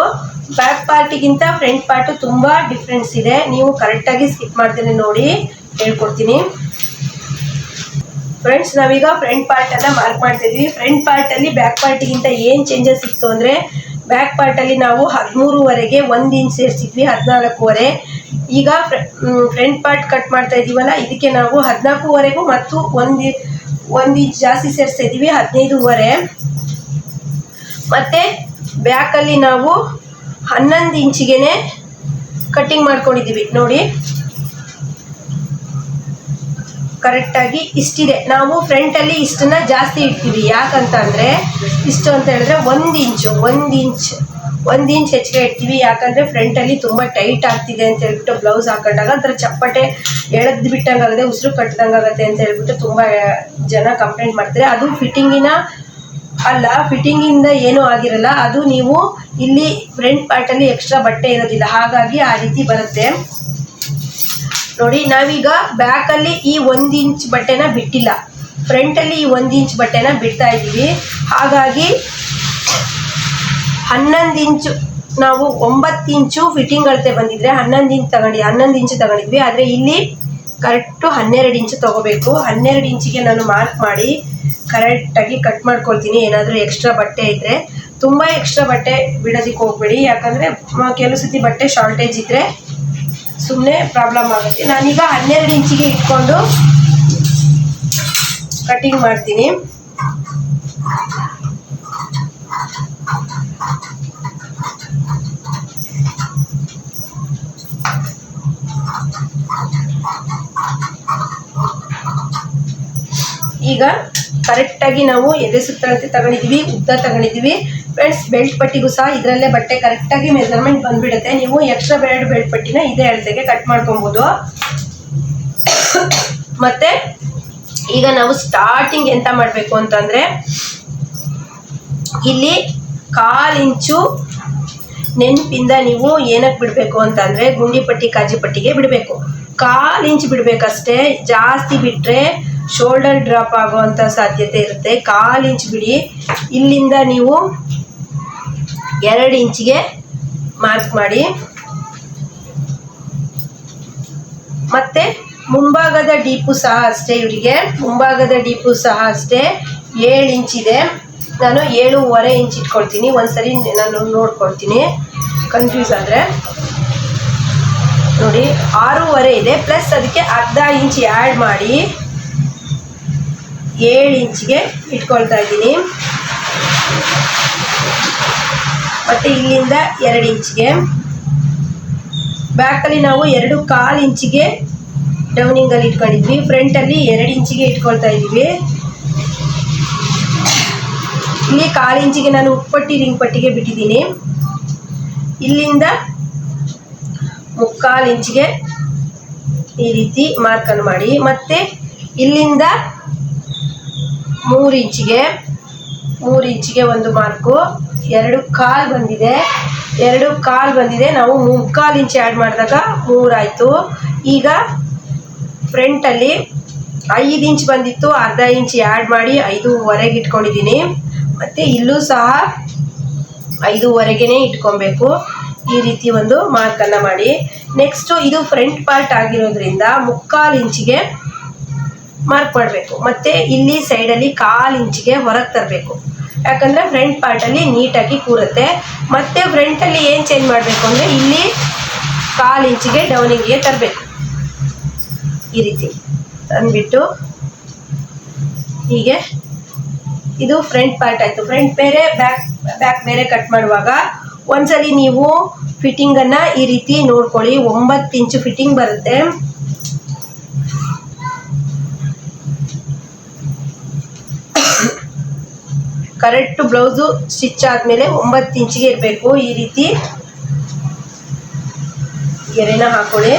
Speaker 1: ಬ್ಯಾಕ್ ಪಾರ್ಟಿಗಿಂತ ಫ್ರಂಟ್ ಪಾರ್ಟು ತುಂಬ ಡಿಫ್ರೆನ್ಸ್ ಇದೆ. ನೀವು ಕರೆಕ್ಟಾಗಿ ಸ್ಕಿಪ್ ಮಾಡ್ತೀನಿ ನೋಡಿ, ಹೇಳ್ಕೊಡ್ತೀನಿ. ಫ್ರೆಂಡ್ಸ್ ನಾವೀಗ ಫ್ರಂಟ್ ಪಾರ್ಟನ್ನು ಮಾರ್ಕ್ ಮಾಡ್ತಿದ್ವಿ ಫ್ರಂಟ್ ಪಾರ್ಟಲ್ಲಿ ಬ್ಯಾಕ್ ಪಾರ್ಟಿಗಿಂತ ಏನು ಚೇಂಜಸ್ ಇತ್ತು ಅಂದರೆ ಬ್ಯಾಕ್ ಪಾರ್ಟಲ್ಲಿ ನಾವು ಹದಿಮೂರುವರೆಗೆ ಒಂದು ಇಂಚ್ ಸೇರಿಸಿದ್ವಿ ಹದಿನಾಲ್ಕೂವರೆ. ಈಗ ಫ್ರಂಟ್ ಪಾರ್ಟ್ ಕಟ್ ಮಾಡ್ತಾ ಇದ್ದೀವಲ್ಲ ಇದಕ್ಕೆ ನಾವು ಹದಿನಾಲ್ಕೂವರೆಗೂ ಮತ್ತು ಒಂದು ಒಂದು ಇಂಚ್ ಜಾಸ್ತಿ ಸೇರಿಸ್ತಾ ಇದ್ದೀವಿ ಹದಿನೈದುವರೆ. ಮತ್ತು ಬ್ಯಾಕಲ್ಲಿ ನಾವು ಹನ್ನೊಂದು ಇಂಚಿಗೆ ಕಟ್ಟಿಂಗ್ ಮಾಡ್ಕೊಂಡಿದ್ದೀವಿ ನೋಡಿ. ಕರೆಕ್ಟಾಗಿ ಇಷ್ಟಿದೆ. ನಾವು ಫ್ರಂಟಲ್ಲಿ ಇಷ್ಟನ್ನ ಜಾಸ್ತಿ ಇಡ್ತೀವಿ. ಯಾಕಂತ ಅಂದರೆ ಇಷ್ಟು ಅಂತ ಹೇಳಿದ್ರೆ ಒಂದು ಇಂಚು, ಒಂದು ಇಂಚ್. ಒಂದು ಇಂಚ್ ಹೆಚ್ಚಿಗೆ ಇಡ್ತೀವಿ. ಯಾಕಂದರೆ ಫ್ರಂಟಲ್ಲಿ ತುಂಬ ಟೈಟ್ ಆಗ್ತಿದೆ ಅಂತ ಹೇಳ್ಬಿಟ್ಟು ಬ್ಲೌಸ್ ಹಾಕೊಂಡಾಗ ಒಂಥರ ಚಪ್ಪಟೆ ಎಳೆದು ಬಿಟ್ಟಂಗೆ ಆಗುತ್ತೆ ಉಸಿರು ಕಟ್ಟಿದಂಗಾಗತ್ತೆ ಅಂತ ಹೇಳ್ಬಿಟ್ಟು ತುಂಬ ಜನ ಕಂಪ್ಲೇಂಟ್ ಮಾಡ್ತಾರೆ. ಅದು ಫಿಟ್ಟಿಂಗಿನ ಅಲ್ಲ ಫಿಟ್ಟಿಂಗಿಂದ ಏನೂ ಆಗಿರಲ್ಲ. ಅದು ನೀವು ಇಲ್ಲಿ ಫ್ರಂಟ್ ಪಾರ್ಟಲ್ಲಿ ಎಕ್ಸ್ಟ್ರಾ ಬಟ್ಟೆ ಇರೋದಿಲ್ಲ. ಹಾಗಾಗಿ ಆ ರೀತಿ ಬರುತ್ತೆ. ನೋಡಿ, ನಾವೀಗ ಬ್ಯಾಕಲ್ಲಿ ಈ ಒಂದು ಇಂಚ್ ಬಟ್ಟೆನ ಬಿಟ್ಟಿಲ್ಲ. ಫ್ರಂಟಲ್ಲಿ ಈ ಒಂದು ಇಂಚ್ ಬಟ್ಟೆನ ಬಿಡ್ತಾ ಇದ್ದೀವಿ. ಹಾಗಾಗಿ ಹನ್ನೊಂದು ಇಂಚು, ನಾವು ಒಂಬತ್ತು ಇಂಚು ಫಿಟ್ಟಿಂಗ್ ಅಳತೆ ಬಂದಿದ್ರೆ ಹನ್ನೊಂದು ಇಂಚು ತಗೊಂಡು, ಹನ್ನೊಂದು ಇಂಚು ತಗೊಂಡಿದ್ವಿ. ಆದರೆ ಇಲ್ಲಿ ಕರೆಕ್ಟು ಹನ್ನೆರಡು ಇಂಚು ತಗೋಬೇಕು. ಹನ್ನೆರಡು ಇಂಚಿಗೆ ನಾನು ಮಾರ್ಕ್ ಮಾಡಿ ಕರೆಕ್ಟಾಗಿ ಕಟ್ ಮಾಡ್ಕೊಳ್ತೀನಿ. ಏನಾದರೂ ಎಕ್ಸ್ಟ್ರಾ ಬಟ್ಟೆ ಇದ್ದರೆ ತುಂಬ ಎಕ್ಸ್ಟ್ರಾ ಬಟ್ಟೆ ಬಿಡೋದಕ್ಕೆ ಹೋಗ್ಬೇಡಿ. ಯಾಕಂದರೆ ಕೆಲವು ಸತಿ ಬಟ್ಟೆ ಶಾರ್ಟೇಜ್ ಇದ್ದರೆ ಸುಮ್ಮನೆ ಪ್ರಾಬ್ಲಮ್ ಆಗುತ್ತೆ. ನಾನೀಗ ಹನ್ನೆರಡು ಇಂಚಿಗೆ ಇಟ್ಕೊಂಡು ಕಟ್ಟಿಂಗ್ ಮಾಡ್ತೀನಿ. ಈಗ ಕರೆಕ್ಟಾಗಿ ನಾವು ಎದೆ ಸುತ್ತಳತೆ ತಗೊಂಡಿದ್ದೀವಿ, ಉದ್ದ ತಗೊಂಡಿದ್ದೀವಿ. ಫ್ರೆಂಡ್ಸ್ ಬೆಲ್ಟ್ ಪಟ್ಟಿಗೂ ಸಹ ಇದರಲ್ಲೇ ಬಟ್ಟೆ ಕರೆಕ್ಟಾಗಿ ಮೆಜರ್ಮೆಂಟ್ ಬಂದ್ಬಿಡುತ್ತೆ. ನೀವು ಎಕ್ಸ್ಟ್ರಾ ಬೆರಡು ಬೆಲ್ಟ್ ಪಟ್ಟಿನ ಇದೇ ಅಳತೆಗೆ ಕಟ್ ಮಾಡ್ಕೊಬೋದು. ಮತ್ತೆ ಈಗ ನಾವು ಸ್ಟಾರ್ಟಿಂಗ್ ಎಂತ ಮಾಡಬೇಕು ಅಂತಂದರೆ, ಇಲ್ಲಿ ಕಾಲು ಇಂಚು ನೆನಪಿಂದ ನೀವು ಏನಕ್ಕೆ ಬಿಡಬೇಕು ಅಂತಂದರೆ ಗುಂಡಿ ಪಟ್ಟಿ, ಕಾಜಿ ಪಟ್ಟಿಗೆ ಬಿಡಬೇಕು. ಕಾಲು ಇಂಚ್ ಬಿಡಬೇಕಷ್ಟೇ. ಜಾಸ್ತಿ ಬಿಟ್ಟರೆ ಶೋಲ್ಡರ್ ಡ್ರಾಪ್ ಆಗುವಂಥ ಸಾಧ್ಯತೆ ಇರುತ್ತೆ. ಕಾಲು ಇಂಚ್ ಬಿಡಿ. ಇಲ್ಲಿಂದ ನೀವು ಎರಡು ಇಂಚಿಗೆ ಮಾರ್ಕ್ ಮಾಡಿ. ಮತ್ತೆ ಮುಂಭಾಗದ ಡೀಪು ಸಹ ಅಷ್ಟೇ ಇವರಿಗೆ. ಮುಂಭಾಗದ ಡೀಪು ಸಹ ಅಷ್ಟೇ. ಏಳು ಇಂಚಿದೆ. ನಾನು ಏಳೂವರೆ ಇಂಚ್ ಇಟ್ಕೊಳ್ತೀನಿ. ಒಂದ್ಸರಿ ನಾನು ನೋಡ್ಕೊಳ್ತೀನಿ. ಕನ್ಫ್ಯೂಸ್ ಆದರೆ. ನೋಡಿ, ಆರೂವರೆ ಇದೆ. ಪ್ಲಸ್ ಅದಕ್ಕೆ ಅರ್ಧ ಇಂಚ್ ಆ್ಯಡ್ ಮಾಡಿ ಏಳು ಇಂಚಿಗೆ ಇಟ್ಕೊಳ್ತಾ ಇದ್ದೀನಿ. ಮತ್ತು ಇಲ್ಲಿಂದ ಎರಡು ಇಂಚಿಗೆ. ಬ್ಯಾಕಲ್ಲಿ ನಾವು ಎರಡು ಕಾಲು ಇಂಚಿಗೆ ಡೌನಿಂಗಲ್ಲಿ ಇಟ್ಕೊಂಡಿದ್ವಿ. ಫ್ರಂಟಲ್ಲಿ ಎರಡು ಇಂಚಿಗೆ ಇಟ್ಕೊಳ್ತಾ ಇದ್ದೀವಿ. ಇಲ್ಲಿ ಕಾಲು ಇಂಚಿಗೆ ನಾನು ಉಪ್ಪಟ್ಟಿ ರಿಂಗ್ ಪಟ್ಟಿಗೆ ಬಿಟ್ಟಿದ್ದೀನಿ. ಇಲ್ಲಿಂದ ಮುಕ್ಕಾಲು ಇಂಚಿಗೆ ಈ ರೀತಿ ಮಾರ್ಕನ್ನು ಮಾಡಿ. ಮತ್ತೆ ಇಲ್ಲಿಂದ ಮೂರು ಇಂಚಿಗೆ ಮೂರು ಇಂಚಿಗೆ ಒಂದು ಮಾರ್ಕು. ಎರಡು ಕಾಲು ಬಂದಿದೆ. ಎರಡು ಕಾಲು ಬಂದಿದೆ. ನಾವು ಮುಕ್ಕಾಲು ಇಂಚ್ ಆ್ಯಡ್ ಮಾಡಿದಾಗ ಮೂರಾಯಿತು. ಈಗ ಫ್ರಂಟಲ್ಲಿ ಐದು ಇಂಚ್ ಬಂದಿತ್ತು. ಅರ್ಧ ಇಂಚ್ ಆ್ಯಡ್ ಮಾಡಿ ಐದೂವರೆಗೆ ಇಟ್ಕೊಂಡಿದ್ದೀನಿ. ಮತ್ತು ಇಲ್ಲೂ ಸಹ ಐದೂವರೆಗೇ ಇಟ್ಕೊಬೇಕು. ಈ ರೀತಿ ಒಂದು ಮಾರ್ಕನ್ನು ಮಾಡಿ. ನೆಕ್ಸ್ಟು ಇದು ಫ್ರಂಟ್ ಪಾರ್ಟ್ ಆಗಿರೋದ್ರಿಂದ ಮುಕ್ಕಾಲು ಇಂಚಿಗೆ ಮಾರ್ಕ್ ಮಾಡಬೇಕು ಮತ್ತು ಇಲ್ಲಿ ಸೈಡಲ್ಲಿ ಕಾಲು ಇಂಚಿಗೆ ಹೊರಗೆ ತರಬೇಕು. ಯಾಕಂದರೆ ಫ್ರಂಟ್ ಪಾರ್ಟಲ್ಲಿ ನೀಟಾಗಿ ಕೂರುತ್ತೆ. ಮತ್ತು ಫ್ರಂಟಲ್ಲಿ ಏನು ಚೇಂಜ್ ಮಾಡಬೇಕು ಅಂದರೆ ಇಲ್ಲಿ ಕಾಲು ಇಂಚಿಗೆ ಡೌನಿಂಗಿಗೆ ತರಬೇಕು. ಈ ರೀತಿ ತಂದುಬಿಟ್ಟು ಹೀಗೆ ಇದು ಫ್ರಂಟ್ ಪಾರ್ಟ್ ಆಯಿತು. ಫ್ರಂಟ್ ಬೇರೆ ಬ್ಯಾಕ್ ಬ್ಯಾಕ್ ಬೇರೆ ಕಟ್ ಮಾಡುವಾಗ ಒಂದ್ಸಲಿ ನೀವು ಫಿಟ್ಟಿಂಗನ್ನು ಈ ರೀತಿ ನೋಡ್ಕೊಳ್ಳಿ. ಒಂಬತ್ತು ಇಂಚು ಫಿಟ್ಟಿಂಗ್ ಬರುತ್ತೆ. ಕರೆಕ್ಟ್ ಬ್ಲೌಸು ಸ್ಟಿಚ್ ಆದಮೇಲೆ ಒಂಬತ್ತು ಇಂಚಿಗೆ ಇರಬೇಕು. ಈ ರೀತಿ ಗೆರೆನ ಹಾಕೊಳ್ಳಿ.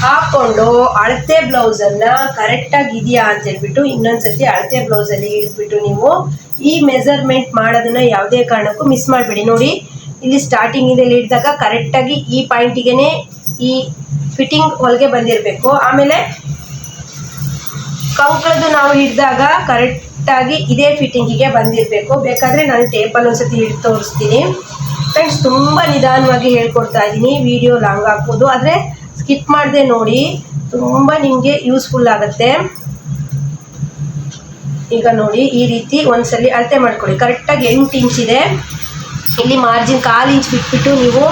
Speaker 1: ಹಾಕ್ಕೊಂಡು ಅಳತೆ ಬ್ಲೌಸನ್ನು ಕರೆಕ್ಟಾಗಿ ಇದೆಯಾ ಅಂತ ಹೇಳ್ಬಿಟ್ಟು ಇನ್ನೊಂದ್ಸತಿ ಅಳತೆ ಬ್ಲೌಸಲ್ಲಿ ಹಿಡಿದ್ಬಿಟ್ಟು ನೀವು ಈ ಮೆಸರ್ಮೆಂಟ್ ಮಾಡೋದನ್ನ ಯಾವುದೇ ಕಾರಣಕ್ಕೂ ಮಿಸ್ ಮಾಡಬೇಡಿ. ನೋಡಿ, ಇಲ್ಲಿ ಸ್ಟಾರ್ಟಿಂಗ್ ಸ್ಟಾರ್ಟಿಂಗಿಂದಲ್ಲಿ ಹಿಡಿದಾಗ ಕರೆಕ್ಟಾಗಿ ಈ ಪಾಯಿಂಟಿಗೆ ಈ ಫಿಟ್ಟಿಂಗ್ ಹೊಲಿಗೆ ಬಂದಿರಬೇಕು. ಆಮೇಲೆ ಕಂಕಳದು ನಾವು ಹಿಡಿದಾಗ ಕರೆಕ್ಟಾಗಿ ಇದೇ ಫಿಟ್ಟಿಂಗಿಗೆ ಬಂದಿರಬೇಕು. ಬೇಕಾದರೆ ನಾನು ಟೇಪಲ್ಲಿ ಒಂದ್ಸತಿ ಹಿಡಿದು ತೋರಿಸ್ತೀನಿ. ಫ್ರೆಂಡ್ಸ್ ತುಂಬ ನಿಧಾನವಾಗಿ ಹೇಳ್ಕೊಡ್ತಾ ಇದ್ದೀನಿ ವಿಡಿಯೋ ಲಾಂಗ್ ಆಗ್ಬೋದು. ಆದರೆ ಸ್ಕಿಪ್ ಮಾಡದೆ ನೋಡಿ, ತುಂಬ ನಿಮಗೆ ಯೂಸ್ಫುಲ್ ಆಗುತ್ತೆ. ಈಗ ನೋಡಿ, ಈ ರೀತಿ ಒಂದ್ಸಲಿ ಅಳತೆ ಮಾಡ್ಕೊಳ್ಳಿ. ಕರೆಕ್ಟಾಗಿ ಎಂಟು ಇಂಚ್ ಇದೆ. ಇಲ್ಲಿ ಮಾರ್ಜಿನ್ ಕಾಲು ಇಂಚ್ ಬಿಟ್ಬಿಟ್ಟು ನೀವು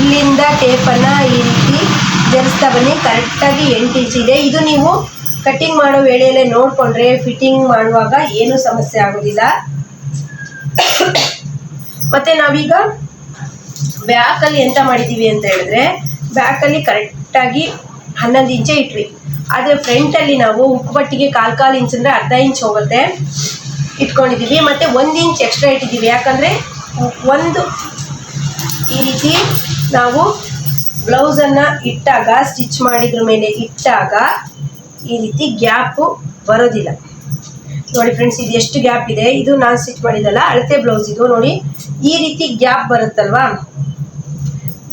Speaker 1: ಇಲ್ಲಿಂದ ಟೇಪನ್ನು ಈ ರೀತಿ ಜರಿಸ್ತಾ ಬನ್ನಿ. ಕರೆಕ್ಟಾಗಿ ಎಂಟು ಇಂಚ್ ಇದೆ. ಇದು ನೀವು ಕಟ್ಟಿಂಗ್ ಮಾಡೋ ವೇಳೆಯಲ್ಲೇ ನೋಡಿಕೊಂಡ್ರೆ ಫಿಟ್ಟಿಂಗ್ ಮಾಡುವಾಗ ಏನೂ ಸಮಸ್ಯೆ ಆಗೋದಿಲ್ಲ. ಮತ್ತು ನಾವೀಗ ಬ್ಯಾಕಲ್ಲಿ ಎಂತ ಮಾಡಿದ್ದೀವಿ ಅಂತ ಹೇಳಿದ್ರೆ ಬ್ಯಾಕಲ್ಲಿ ಕರೆಕ್ಟಾಗಿ ಹನ್ನೊಂದು ಇಂಚೆ ಇಟ್ವಿ ಆದರೆ ಫ್ರಂಟಲ್ಲಿ ನಾವು ಉಕ್ಕುಪಟ್ಟಿಗೆ ಕಾಲು ಕಾಲು ಇಂಚ್ ಅಂದರೆ ಅರ್ಧ ಇಂಚ್ ಹೋಗುತ್ತೆ. ಇಟ್ಕೊಂಡಿದ್ದೀವಿ. ಮತ್ತು ಒಂದು ಇಂಚ್ ಎಕ್ಸ್ಟ್ರಾ ಇಟ್ಟಿದ್ದೀವಿ. ಯಾಕಂದರೆ ಒಂದು ಈ ರೀತಿ ನಾವು ಬ್ಲೌಸನ್ನು ಇಟ್ಟಾಗ ಸ್ಟಿಚ್ ಮಾಡಿದ್ರ ಮೇಲೆ ಇಟ್ಟಾಗ ಈ ರೀತಿ ಗ್ಯಾಪು ಬರೋದಿಲ್ಲ. ನೋಡಿ ಫ್ರೆಂಡ್ಸ್ ಇದು ಎಷ್ಟು ಗ್ಯಾಪ್ ಇದೆ? ಇದು ನಾನು ಸ್ಟಿಚ್ ಮಾಡಿದಲ್ಲ ಅಳತೆ ಬ್ಲೌಸ್ ಇದು. ನೋಡಿ, ಈ ರೀತಿ ಗ್ಯಾಪ್ ಬರುತ್ತಲ್ವಾ?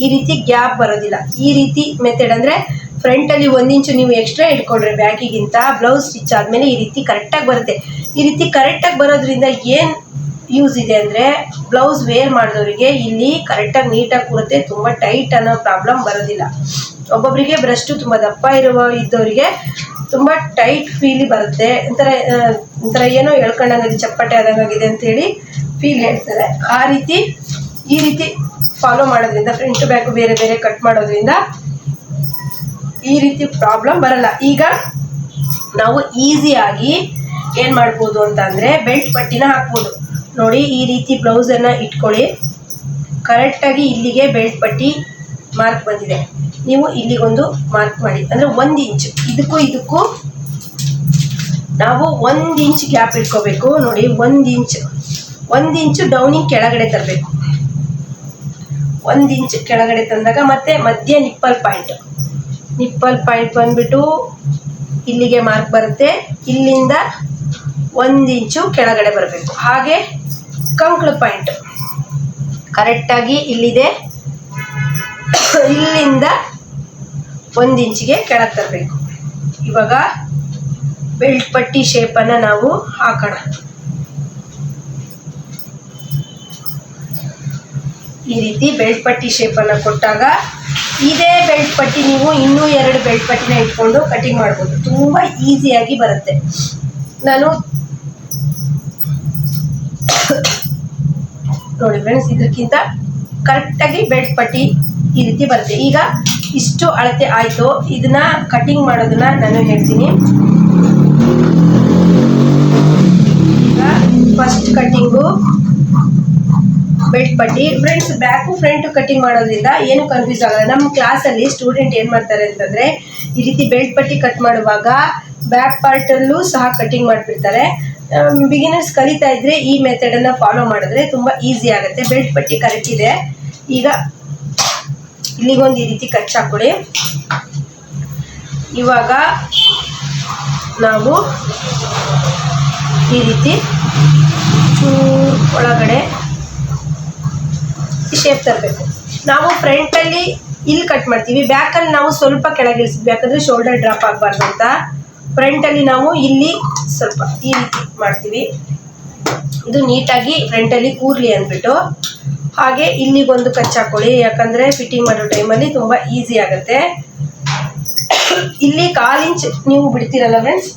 Speaker 1: ಈ ರೀತಿ ಗ್ಯಾಪ್ ಬರೋದಿಲ್ಲ. ಈ ರೀತಿ ಮೆಥಡ್ ಅಂದರೆ ಫ್ರಂಟಲ್ಲಿ ಒಂದು ಇಂಚು ನೀವು ಎಕ್ಸ್ಟ್ರಾ ಇಟ್ಕೊಂಡ್ರೆ ಬ್ಯಾಕಿಗಿಂತ ಬ್ಲೌಸ್ ಸ್ಟಿಚ್ ಆದಮೇಲೆ ಈ ರೀತಿ ಕರೆಕ್ಟಾಗಿ ಬರುತ್ತೆ. ಈ ರೀತಿ ಕರೆಕ್ಟಾಗಿ ಬರೋದ್ರಿಂದ ಏನು ಯೂಸ್ ಇದೆ ಅಂದರೆ ಬ್ಲೌಸ್ ವೇರ್ ಮಾಡಿದವರಿಗೆ ಇಲ್ಲಿ ಕರೆಕ್ಟಾಗಿ ನೀಟಾಗಿ ಕೂರುತ್ತೆ, ತುಂಬ ಟೈಟ್ ಅನ್ನೋ ಪ್ರಾಬ್ಲಮ್ ಬರೋದಿಲ್ಲ. ಒಬ್ಬೊಬ್ಬರಿಗೆ ಬ್ರಷ್ಟು ತುಂಬ ದಪ್ಪ ಇರುವ ಇದ್ದವರಿಗೆ ತುಂಬ ಟೈಟ್ ಫೀಲಿ ಬರುತ್ತೆ. ಒಂಥರ ಒಂಥರ ಏನೋ ಎಳ್ಕೊಂಡಂಗೆ ಚಪ್ಪಟೆ ಆದಂಗಾಗಿದೆ ಅಂತೇಳಿ ಫೀಲ್ ಹೇಳ್ತಾರೆ. ಆ ರೀತಿ, ಈ ರೀತಿ ಫಾಲೋ ಮಾಡೋದ್ರಿಂದ ಫ್ರಂಟ್ ಬ್ಯಾಕ್ ಬೇರೆ ಬೇರೆ ಕಟ್ ಮಾಡೋದ್ರಿಂದ ಈ ರೀತಿ ಪ್ರಾಬ್ಲಮ್ ಬರಲ್ಲ. ಈಗ ನಾವು ಈಸಿಯಾಗಿ ಏನು ಮಾಡ್ಬೋದು ಅಂತ ಬೆಲ್ಟ್ ಪಟ್ಟಿನ ಹಾಕ್ಬೋದು. ನೋಡಿ, ಈ ರೀತಿ ಬ್ಲೌಸನ್ನು ಇಟ್ಕೊಳ್ಳಿ. ಕರೆಕ್ಟಾಗಿ ಇಲ್ಲಿಗೆ ಬೆಲ್ಟ್ ಪಟ್ಟಿ ಮಾರ್ಕ್ ಬಂದಿದೆ. ನೀವು ಇಲ್ಲಿಗೊಂದು ಮಾರ್ಕ್ ಮಾಡಿ. ಅಂದರೆ ಒಂದು ಇಂಚು ಇದಕ್ಕೂ ಇದಕ್ಕೂ ನಾವು ಒಂದು ಇಂಚ್ ಗ್ಯಾಪ್ ಇಟ್ಕೋಬೇಕು. ನೋಡಿ, ಒಂದು ಇಂಚ್ ಒಂದು ಇಂಚು ಡೌನಿಂಗ್ ಕೆಳಗಡೆ ತರಬೇಕು. ಒಂದು ಇಂಚ್ ಕೆಳಗಡೆ ತಂದಾಗ ಮತ್ತೆ ಮಧ್ಯ ನಿಪ್ಪಲ್ ಪಾಯಿಂಟ್. ನಿಪ್ಪಲ್ ಪಾಯಿಂಟ್ ಬಂದ್ಬಿಟ್ಟು ಇಲ್ಲಿಗೆ ಮಾರ್ಕ್ ಬರುತ್ತೆ. ಇಲ್ಲಿಂದ ಒಂದು ಇಂಚು ಕೆಳಗಡೆ ಬರಬೇಕು. ಹಾಗೆ ಕಂಕ್ಳು ಪಾಯಿಂಟ್. ಕರೆಕ್ಟಾಗಿ ಇಲ್ಲಿದೆ. ಇಲ್ಲಿಂದ ಒಂದು ಇಂಚಿಗೆ ಕೆಳಗೆ ತರಬೇಕು. ಇವಾಗ ಬೆಲ್ಟ್ ಪಟ್ಟಿ ಶೇಪನ್ನು ನಾವು ಹಾಕೋಣ. ಈ ರೀತಿ ಬೆಲ್ಟ್ ಪಟ್ಟಿ ಶೇಪನ್ನು ಕೊಟ್ಟಾಗ ಇದೇ ಬೆಲ್ಟ್ ಪಟ್ಟಿ ನೀವು ಇನ್ನೂ ಎರಡು ಬೆಲ್ಟ್ ಪಟ್ಟಿನ ಇಟ್ಕೊಂಡು ಕಟಿಂಗ್ ಮಾಡ್ಬೋದು. ತುಂಬ ಈಸಿಯಾಗಿ ಬರುತ್ತೆ. ನಾನು ನೋಡಿ ಫ್ರೆಂಡ್ಸ್ ಇದಕ್ಕಿಂತ ಕರೆಕ್ಟಾಗಿ ಬೆಲ್ಟ್ ಪಟ್ಟಿ ಈ ರೀತಿ ಬರುತ್ತೆ. ಈಗ ಇಷ್ಟು ಅಳತೆ ಆಯಿತು. ಇದನ್ನ ಕಟಿಂಗ್ ಮಾಡೋದನ್ನ ನಾನು ಹೇಳ್ತೀನಿ. ಈಗ ಫಸ್ಟ್ ಕಟ್ಟಿಂಗು ಬೆಲ್ಟ್ ಪಟ್ಟಿ ಫ್ರೆಂಡ್ಸ್ ಬ್ಯಾಕು ಫ್ರಂಟ್ ಕಟಿಂಗ್ ಮಾಡೋದ್ರಿಂದ ಏನು ಕನ್ಫ್ಯೂಸ್ ಆಗಲ್ಲ. ನಮ್ಮ ಕ್ಲಾಸಲ್ಲಿ ಸ್ಟೂಡೆಂಟ್ ಏನು ಮಾಡ್ತಾರೆ ಅಂತಂದರೆ, ಈ ರೀತಿ ಬೆಲ್ಟ್ ಪಟ್ಟಿ ಕಟ್ ಮಾಡುವಾಗ ಬ್ಯಾಕ್ ಪಾರ್ಟಲ್ಲೂ ಸಹ ಕಟಿಂಗ್ ಮಾಡಿಬಿಡ್ತಾರೆ. ಬಿಗಿನರ್ಸ್ ಕಲಿತಾ ಇದ್ರೆ ಈ ಮೆಥಡನ್ನು ಫಾಲೋ ಮಾಡಿದ್ರೆ ತುಂಬ ಈಸಿ ಆಗುತ್ತೆ. ಬೆಲ್ಟ್ ಪಟ್ಟಿ ಕರೆಕ್ಟ್ ಇದೆ ಈಗ ಇಲ್ಲಿಗೊಂದು ಈ ರೀತಿ ಕಚ್ ಹಾಕೊಳ್ಳಿ ಇವಾಗ ನಾವು ಈ ರೀತಿ ಚೂರು ಒಳಗಡೆ ಶೇಪ್ ತರಬೇಕು. ನಾವು ಫ್ರಂಟಲ್ಲಿ ಇಲ್ಲಿ ಕಟ್ ಮಾಡ್ತೀವಿ. ಬ್ಯಾಕಲ್ಲಿ ನಾವು ಸ್ವಲ್ಪ ಕೆಳಗೆ ಇಳಿಸ್ಬೇಕು. ಯಾಕಂದರೆ ಶೋಲ್ಡರ್ ಡ್ರಾಪ್ ಆಗಬಾರ್ದು ಅಂತ. ಫ್ರಂಟಲ್ಲಿ ನಾವು ಇಲ್ಲಿ ಸ್ವಲ್ಪ ಈ ರೀತಿ ಮಾಡ್ತೀವಿ. ಇದು ನೀಟಾಗಿ ಫ್ರಂಟಲ್ಲಿ ಕೂರ್ಲಿ ಅಂದ್ಬಿಟ್ಟು. ಹಾಗೆ ಇಲ್ಲಿಗೊಂದು ಕಚ್ ಹಾಕೊಳ್ಳಿ. ಯಾಕಂದರೆ ಫಿಟ್ಟಿಂಗ್ ಮಾಡೋ ಟೈಮಲ್ಲಿ ತುಂಬ ಈಸಿ ಆಗುತ್ತೆ. ಇಲ್ಲಿ ಕಾಲು ಇಂಚ್ ನೀವು ಬಿಡ್ತೀರಲ್ಲ ಫ್ರೆಂಡ್ಸ್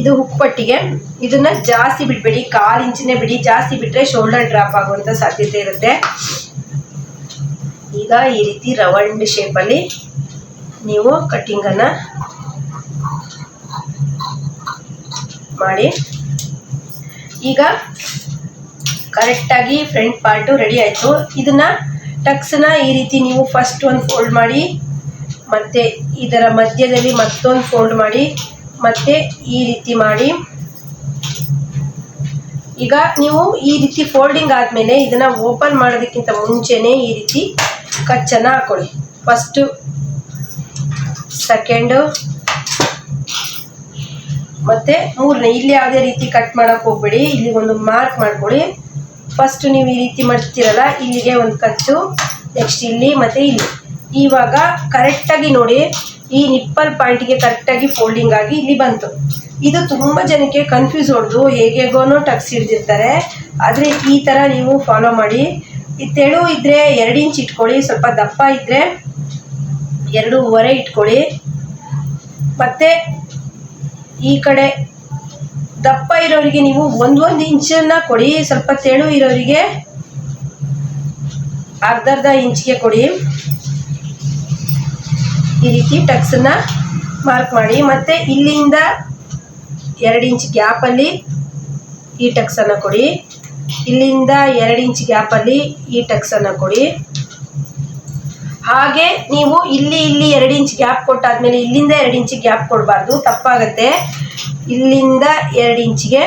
Speaker 1: ಇದು ಹುಕ್ಪಟ್ಟಿಗೆ ಇದನ್ನ ಜಾಸ್ತಿ ಬಿಡಬೇಡಿ, ಕಾಲು ಇಂಚಿನೇ ಬಿಡಿ, ಜಾಸ್ತಿ ಬಿಟ್ಟರೆ ಶೋಲ್ಡರ್ ಡ್ರಾಪ್ ಆಗುವಂಥ ಸಾಧ್ಯತೆ ಇರುತ್ತೆ. ಈಗ ಈ ರೀತಿ ರವಂಡ್ ಶೇಪಲ್ಲಿ ನೀವು ಕಟ್ಟಿಂಗನ್ನು ಮಾಡಿ. ಈಗ ಕರೆಕ್ಟಾಗಿ ಫ್ರಂಟ್ ಪಾರ್ಟು ರೆಡಿ ಆಯಿತು. ಇದನ್ನ ಟಕ್ಸ್ನ ಈ ರೀತಿ ನೀವು ಫಸ್ಟ್ ಒಂದು ಫೋಲ್ಡ್ ಮಾಡಿ, ಮತ್ತೆ ಇದರ ಮಧ್ಯದಲ್ಲಿ ಮತ್ತೊಂದು ಫೋಲ್ಡ್ ಮಾಡಿ. ಮತ್ತೆ ಈ ರೀತಿ ಮಾಡಿ. ಈಗ ನೀವು ಈ ರೀತಿ ಫೋಲ್ಡಿಂಗ್ ಆದಮೇಲೆ ಇದನ್ನು ಓಪನ್ ಮಾಡೋದಕ್ಕಿಂತ ಮುಂಚೆನೇ ಈ ರೀತಿ ಕಚ್ಚನ್ನು ಹಾಕೊಳ್ಳಿ. ಫಸ್ಟು ಸೆಕೆಂಡು ಮತ್ತೆ ಮೂರನೇ, ಇಲ್ಲಿ ಯಾವುದೇ ರೀತಿ ಕಟ್ ಮಾಡೋಕ್ಕೆ ಹೋಗ್ಬೇಡಿ. ಇಲ್ಲಿ ಒಂದು ಮಾರ್ಕ್ ಮಾಡ್ಕೊಳ್ಳಿ. ಫಸ್ಟ್ ನೀವು ಈ ರೀತಿ ಮಾಡ್ತೀರಲ್ಲ, ಇಲ್ಲಿಗೆ ಒಂದು ಕಚ್ಚು ನೆಕ್ಸ್ಟ್ ಇಲ್ಲಿ ಮತ್ತೆ ಇಲ್ಲಿ. ಇವಾಗ ಕರೆಕ್ಟಾಗಿ ನೋಡಿ ಈ ನಿಪ್ಪಲ್ ಪಾಯಿಂಟಿಗೆ ಕರೆಕ್ಟಾಗಿ ಫೋಲ್ಡಿಂಗ್ ಆಗಿ ಇಲ್ಲಿ ಬಂತು. ಇದು ತುಂಬ ಜನಕ್ಕೆ ಕನ್ಫ್ಯೂಸ್ ಹೊಡೆದು ಹೇಗೆಗೋನೋ ಟಕ್ಸ್ ಹಿಡ್ದಿರ್ತಾರೆ. ಆದರೆ ಈ ಥರ ನೀವು ಫಾಲೋ ಮಾಡಿ. ತೆಳು ಇದ್ದರೆ ಎರಡು ಇಂಚ್ ಇಟ್ಕೊಳ್ಳಿ, ಸ್ವಲ್ಪ ದಪ್ಪ ಇದ್ದರೆ ಎರಡೂವರೆ ಇಟ್ಕೊಳ್ಳಿ. ಮತ್ತೆ ಈ ಕಡೆ ದಪ್ಪ ಇರೋರಿಗೆ ನೀವು ಒಂದೊಂದು ಇಂಚನ್ನ ಕೊಡಿ, ಸ್ವಲ್ಪ ತೆಳು ಇರೋರಿಗೆ ಅರ್ಧರ್ಧ ಇಂಚ್ಗೆ ಕೊಡಿ. ಈ ರೀತಿ ಟಕ್ಸನ್ನ ಮಾರ್ಕ್ ಮಾಡಿ ಮತ್ತೆ ಇಲ್ಲಿಂದ ಎರಡು ಇಂಚ್ ಗ್ಯಾಪಲ್ಲಿ ಈ ಟಕ್ಸನ್ನು ಕೊಡಿ. ಇಲ್ಲಿಂದ ಎರಡು ಇಂಚ್ ಗ್ಯಾಪಲ್ಲಿ ಈ ಟಕ್ಸನ್ನು ಕೊಡಿ. ಹಾಗೆ ನೀವು ಇಲ್ಲಿ ಇಲ್ಲಿ ಎರಡು ಇಂಚ್ ಗ್ಯಾಪ್ ಕೊಟ್ಟಾದ್ಮೇಲೆ ಇಲ್ಲಿಂದ ಎರಡು ಇಂಚ್ ಗ್ಯಾಪ್ ಕೊಡಬಾರ್ದು, ತಪ್ಪಾಗತ್ತೆ. ಇಲ್ಲಿಂದ ಎರಡು ಇಂಚಿಗೆ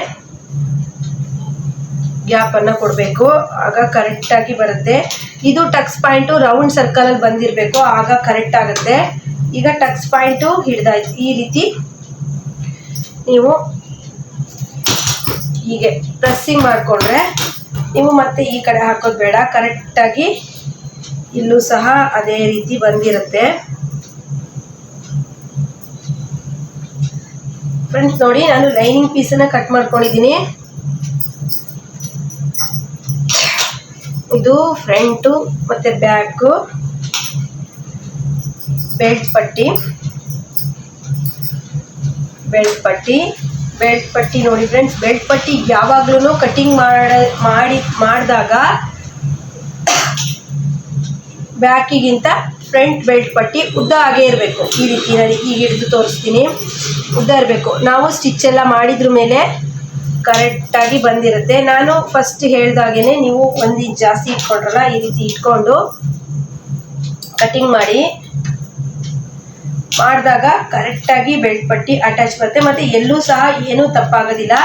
Speaker 1: ಗ್ಯಾಪನ್ನು ಕೊಡಬೇಕು. ಆಗ ಕರೆಕ್ಟಾಗಿ ಬರುತ್ತೆ. ಇದು ಟಕ್ಸ್ ಪಾಯಿಂಟು ರೌಂಡ್ ಸರ್ಕಲಲ್ಲಿ ಬಂದಿರಬೇಕು. ಆಗ ಕರೆಕ್ಟ್ ಆಗುತ್ತೆ. ಈಗ ಟಕ್ಸ್ ಪಾಯಿಂಟು ಹಿಡ್ದಾಯ್ತು ಈ ರೀತಿ ನೀವು ಹೀಗೆ ಪ್ರೆಸ್ಸಿಂಗ್ ಮಾಡಿಕೊಂಡ್ರೆ ನೀವು ಮತ್ತೆ ಈ ಕಡೆ ಹಾಕೋದು ಬೇಡ. ಕರೆಕ್ಟಾಗಿ ಇಲ್ಲೂ ಸಹ ಅದೇ ರೀತಿ ಬಂದಿರುತ್ತೆ. ಫ್ರೆಂಡ್ಸ್ ನೋಡಿ, ನಾನು ಲೈನಿಂಗ್ ಪೀಸನ್ನ ಕಟ್ ಮಾಡ್ಕೊಂಡಿದ್ದೀನಿ. ಇದು ಫ್ರಂಟು ಮತ್ತು ಬ್ಯಾಕು ಬೆಲ್ಟ್ ಪಟ್ಟಿ. ಬೆಲ್ಟ್ ಪಟ್ಟಿ. ಬೆಲ್ಟ್ ಪಟ್ಟಿ ನೋಡಿ ಫ್ರೆಂಡ್ಸ್ ಬೆಲ್ಟ್ ಪಟ್ಟಿ ಯಾವಾಗ್ಲೂ ಕಟಿಂಗ್ ಮಾಡ, ಮಾಡಿ, ಮಾಡಿದಾಗ ಬ್ಯಾಕಿಗಿಂತ ಫ್ರಂಟ್ ಬೆಲ್ಟ್ ಪಟ್ಟಿ ಉದ್ದ ಹಾಗೆ ಇರಬೇಕು. ಈ ರೀತಿ ನಾನು ಈಗ ಹಿಡಿದು ತೋರಿಸ್ತೀನಿ. ಉದ್ದ ಇರಬೇಕು. ನಾವು ಸ್ಟಿಚ್ ಎಲ್ಲ ಮಾಡಿದ್ರ ಮೇಲೆ ಕರೆಕ್ಟಾಗಿ ಬಂದಿರುತ್ತೆ. ನಾನು ಫಸ್ಟ್ ಹೇಳ್ದಾಗೇನೆ ನೀವು ಒಂದು ಇಂಚ್ ಜಾಸ್ತಿ ಇಟ್ಕೊಂಡ್ರಲ್ಲ, ಈ ರೀತಿ ಇಟ್ಕೊಂಡು ಕಟಿಂಗ್ ಮಾಡಿ ಮಾಡಿದಾಗ ಕರೆಕ್ಟಾಗಿ ಬೆಲ್ಟ್ ಪಟ್ಟಿ ಅಟ್ಯಾಚ್ ಬರುತ್ತೆ. ಮತ್ತು ಎಲ್ಲೂ ಸಹ ಏನೂ ತಪ್ಪಾಗೋದಿಲ್ಲ.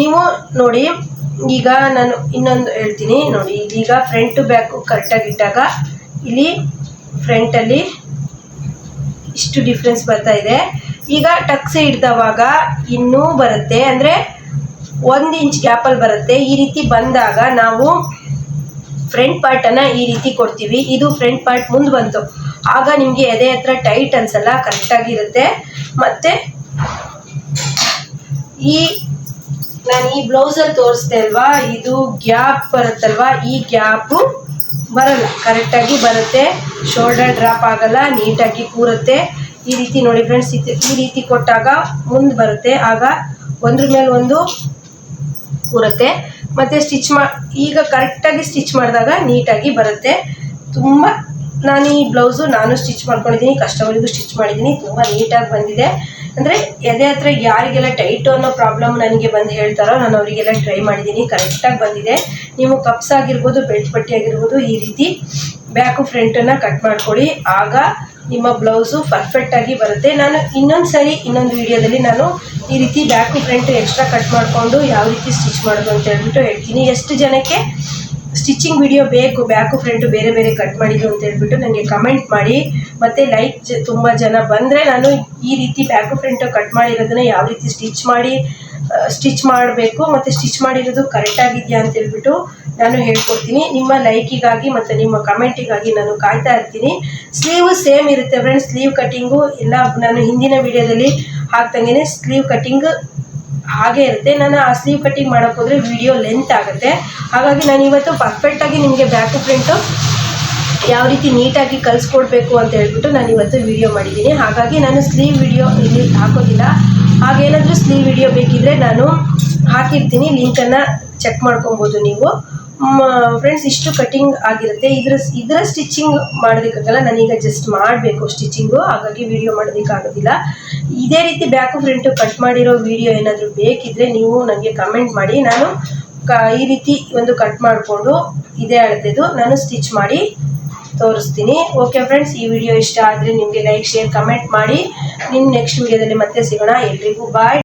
Speaker 1: ನೀವು ನೋಡಿ, ಈಗ ನಾನು ಇನ್ನೊಂದು ಹೇಳ್ತೀನಿ. ನೋಡಿ, ಇದೀಗ ಫ್ರಂಟ್ ಬ್ಯಾಕು ಕರೆಕ್ಟಾಗಿ ಇಟ್ಟಾಗ ಇಲ್ಲಿ ಫ್ರಂಟಲ್ಲಿ ಇಷ್ಟು ಡಿಫ್ರೆನ್ಸ್ ಬರ್ತಾ ಇದೆ. ಈಗ ಟಕ್ಸ್ ಹಿಡ್ದವಾಗ ಇನ್ನೂ ಬರುತ್ತೆ. ಅಂದರೆ ಒಂದು ಇಂಚ್ ಗ್ಯಾಪಲ್ಲಿ ಬರುತ್ತೆ. ಈ ರೀತಿ ಬಂದಾಗ ನಾವು ಫ್ರಂಟ್ ಪಾರ್ಟನ್ನು ಈ ರೀತಿ ಕೊಡ್ತೀವಿ. ಇದು ಫ್ರಂಟ್ ಪಾರ್ಟ್ ಮುಂದೆ ಬಂತು. ಆಗ ನಿಮಗೆ ಎದೆ ಹತ್ರ ಟೈಟ್ ಅನ್ಸಲ್ಲ ಕರೆಕ್ಟಾಗಿರುತ್ತೆ ಮತ್ತು ಈ ನಾನು ಈ ಬ್ಲೌಸಲ್ಲಿ ತೋರಿಸ್ದೆ ಅಲ್ವಾ, ಇದು ಗ್ಯಾಪ್ ಬರುತ್ತಲ್ವಾ, ಈ ಗ್ಯಾಪು ಬರಲ್ಲ. ಕರೆಕ್ಟಾಗಿ ಬರುತ್ತೆ. ಶೋಲ್ಡರ್ ಡ್ರಾಪ್ ಆಗಲ್ಲ ನೀಟಾಗಿ ಕೂರುತ್ತೆ. ಈ ರೀತಿ ನೋಡಿ ಫ್ರೆಂಡ್ಸ್ ಈ ರೀತಿ ಕೊಟ್ಟಾಗ ಮುಂದೆ ಬರುತ್ತೆ. ಆಗ ಒಂದ್ರ ಮೇಲೆ ಒಂದು ಕೂರುತ್ತೆ. ಮತ್ತು ಸ್ಟಿಚ್ ಮಾ, ಈಗ ಕರೆಕ್ಟಾಗಿ ಸ್ಟಿಚ್ ಮಾಡಿದಾಗ ನೀಟಾಗಿ ಬರುತ್ತೆ. ತುಂಬ ನಾನು ಈ ಬ್ಲೌಸು ನಾನು ಸ್ಟಿಚ್ ಮಾಡ್ಕೊಂಡಿದ್ದೀನಿ ಕಸ್ಟಮರಿಗೂ ಸ್ಟಿಚ್ ಮಾಡಿದ್ದೀನಿ, ತುಂಬ ನೀಟಾಗಿ ಬಂದಿದೆ. ಅಂದರೆ ಎದೆ ಹತ್ರ ಯಾರಿಗೆಲ್ಲ ಟೈಟು ಅನ್ನೋ ಪ್ರಾಬ್ಲಮ್ ನನಗೆ ಬಂದು ಹೇಳ್ತಾರೋ ನಾನು ಅವರಿಗೆಲ್ಲ ಟ್ರೈ ಮಾಡಿದ್ದೀನಿ ಕರೆಕ್ಟಾಗಿ ಬಂದಿದೆ. ನೀವು ಕಪ್ಸ್ ಆಗಿರ್ಬೋದು ಬೆಲ್ಟ್ ಪಟ್ಟಿ ಆಗಿರ್ಬೋದು, ಈ ರೀತಿ ಬ್ಯಾಕು ಫ್ರಂಟನ್ನು ಕಟ್ ಮಾಡ್ಕೊಳ್ಳಿ. ಆಗ ನಿಮ್ಮ ಬ್ಲೌಸು ಪರ್ಫೆಕ್ಟಾಗಿ ಬರುತ್ತೆ. ನಾನು ಇನ್ನೊಂದು ಸರಿ ಇನ್ನೊಂದು ವಿಡಿಯೋದಲ್ಲಿ ನಾನು ಈ ರೀತಿ ಬ್ಯಾಕು ಫ್ರಂಟ್ ಎಕ್ಸ್ಟ್ರಾ ಕಟ್ ಮಾಡಿಕೊಂಡು ಯಾವ ರೀತಿ ಸ್ಟಿಚ್ ಮಾಡೋದು ಅಂತ ಹೇಳ್ಬಿಟ್ಟು ಹೇಳ್ತೀನಿ. ಎಷ್ಟು ಜನಕ್ಕೆ ಸ್ಟಿಚಿಂಗ್ ವಿಡಿಯೋ ಬೇಕು, ಬ್ಯಾಕು ಫ್ರಂಟು ಬೇರೆ ಬೇರೆ ಕಟ್ ಮಾಡಿದ್ರು ಅಂತ ಹೇಳ್ಬಿಟ್ಟು ನನಗೆ ಕಮೆಂಟ್ ಮಾಡಿ. ಮತ್ತು ಲೈಕ್ ಜ, ತುಂಬ ಜನ ಬಂದರೆ ನಾನು ಈ ರೀತಿ ಬ್ಯಾಕು ಫ್ರಂಟು ಕಟ್ ಮಾಡಿರೋದನ್ನ ಯಾವ ರೀತಿ ಸ್ಟಿಚ್ ಮಾಡಿ ಸ್ಟಿಚ್ ಮಾಡಬೇಕು ಮತ್ತು ಸ್ಟಿಚ್ ಮಾಡಿರೋದು ಕರೆಕ್ಟಾಗಿದೆಯಾ ಅಂತ ಹೇಳ್ಬಿಟ್ಟು ನಾನು ಹೇಳ್ಕೊಡ್ತೀನಿ. ನಿಮ್ಮ ಲೈಕಿಗಾಗಿ ಮತ್ತು ನಿಮ್ಮ ಕಮೆಂಟಿಗಾಗಿ ನಾನು ಕಾಯ್ತಾ ಇರ್ತೀನಿ. ಸ್ಲೀವು ಸೇಮ್ ಇರುತ್ತೆ ಫ್ರೆಂಡ್ಸ್ ಸ್ಲೀವ್ ಕಟ್ಟಿಂಗು. ಎಲ್ಲ ನಾನು ಹಿಂದಿನ ವಿಡಿಯೋದಲ್ಲಿ ಹಾಕ್ದಂಗೆ ಸ್ಲೀವ್ ಕಟ್ಟಿಂಗ್ ಹಾಗೆ ಇರುತ್ತೆ. ನಾನು ಆ ಸ್ಲೀವ್ ಕಟ್ಟಿಂಗ್ ಮಾಡೋಕೆ ಹೋದರೆ ವಿಡಿಯೋ ಲೆಂತ್ ಆಗುತ್ತೆ. ಹಾಗಾಗಿ ನಾನು ಇವತ್ತು ಪರ್ಫೆಕ್ಟಾಗಿ ನಿಮಗೆ ಬ್ಯಾಕ್ ಪ್ರಿಂಟು ಯಾವ ರೀತಿ ನೀಟಾಗಿ ಕಲಿಸ್ಕೊಡ್ಬೇಕು ಅಂತ ಹೇಳ್ಬಿಟ್ಟು ನಾನು ಇವತ್ತು ವಿಡಿಯೋ ಮಾಡಿದ್ದೀನಿ. ಹಾಗಾಗಿ ನಾನು ಸ್ಲೀವ್ ವಿಡಿಯೋ ಇಲ್ಲಿ ಹಾಕೋದಿಲ್ಲ. ಹಾಗೇನಾದರೂ ಸ್ಲೀವ್ ವಿಡಿಯೋ ಬೇಕಿದ್ದರೆ ನಾನು ಹಾಕಿರ್ತೀನಿ. ಲಿಂಕನ್ನು ಚೆಕ್ ಮಾಡ್ಕೊಬೋದು ನೀವು. ಫ್ರೆಂಡ್ಸ್ ಇಷ್ಟು ಕಟಿಂಗ್ ಆಗಿರುತ್ತೆ. ಇದ್ರ, ಇದರ ಸ್ಟಿಚಿಂಗ್ ಮಾಡೋದಕ್ಕಾಗಲ್ಲ ನಾನೀಗ ಜಸ್ಟ್ ಮಾಡಬೇಕು ಸ್ಟಿಚಿಂಗು ಹಾಗಾಗಿ ವಿಡಿಯೋ ಮಾಡೋದಕ್ಕಾಗೋದಿಲ್ಲ ಇದೇ ರೀತಿ ಬ್ಯಾಕು ಫ್ರಂಟು ಕಟ್ ಮಾಡಿರೋ ವಿಡಿಯೋ ಏನಾದರೂ ಬೇಕಿದ್ರೆ ನೀವು ನನಗೆ ಕಮೆಂಟ್ ಮಾಡಿ. ನಾನು ಈ ರೀತಿ ಒಂದು ಕಟ್ ಮಾಡಿಕೊಂಡು ಇದೇ ಅಳತೆದು ನಾನು ಸ್ಟಿಚ್ ಮಾಡಿ ತೋರಿಸ್ತೀನಿ. ಓಕೆ ಫ್ರೆಂಡ್ಸ್ ಈ ವಿಡಿಯೋ ಇಷ್ಟ ಆದರೆ ನಿಮಗೆ ಲೈಕ್ ಶೇರ್ ಕಮೆಂಟ್ ಮಾಡಿ. ನಿಮ್ಮ ನೆಕ್ಸ್ಟ್ ವಿಡಿಯೋದಲ್ಲಿ ಮತ್ತೆ ಸಿಗೋಣ. ಎಲ್ರಿಗೂ ಬಾಯ್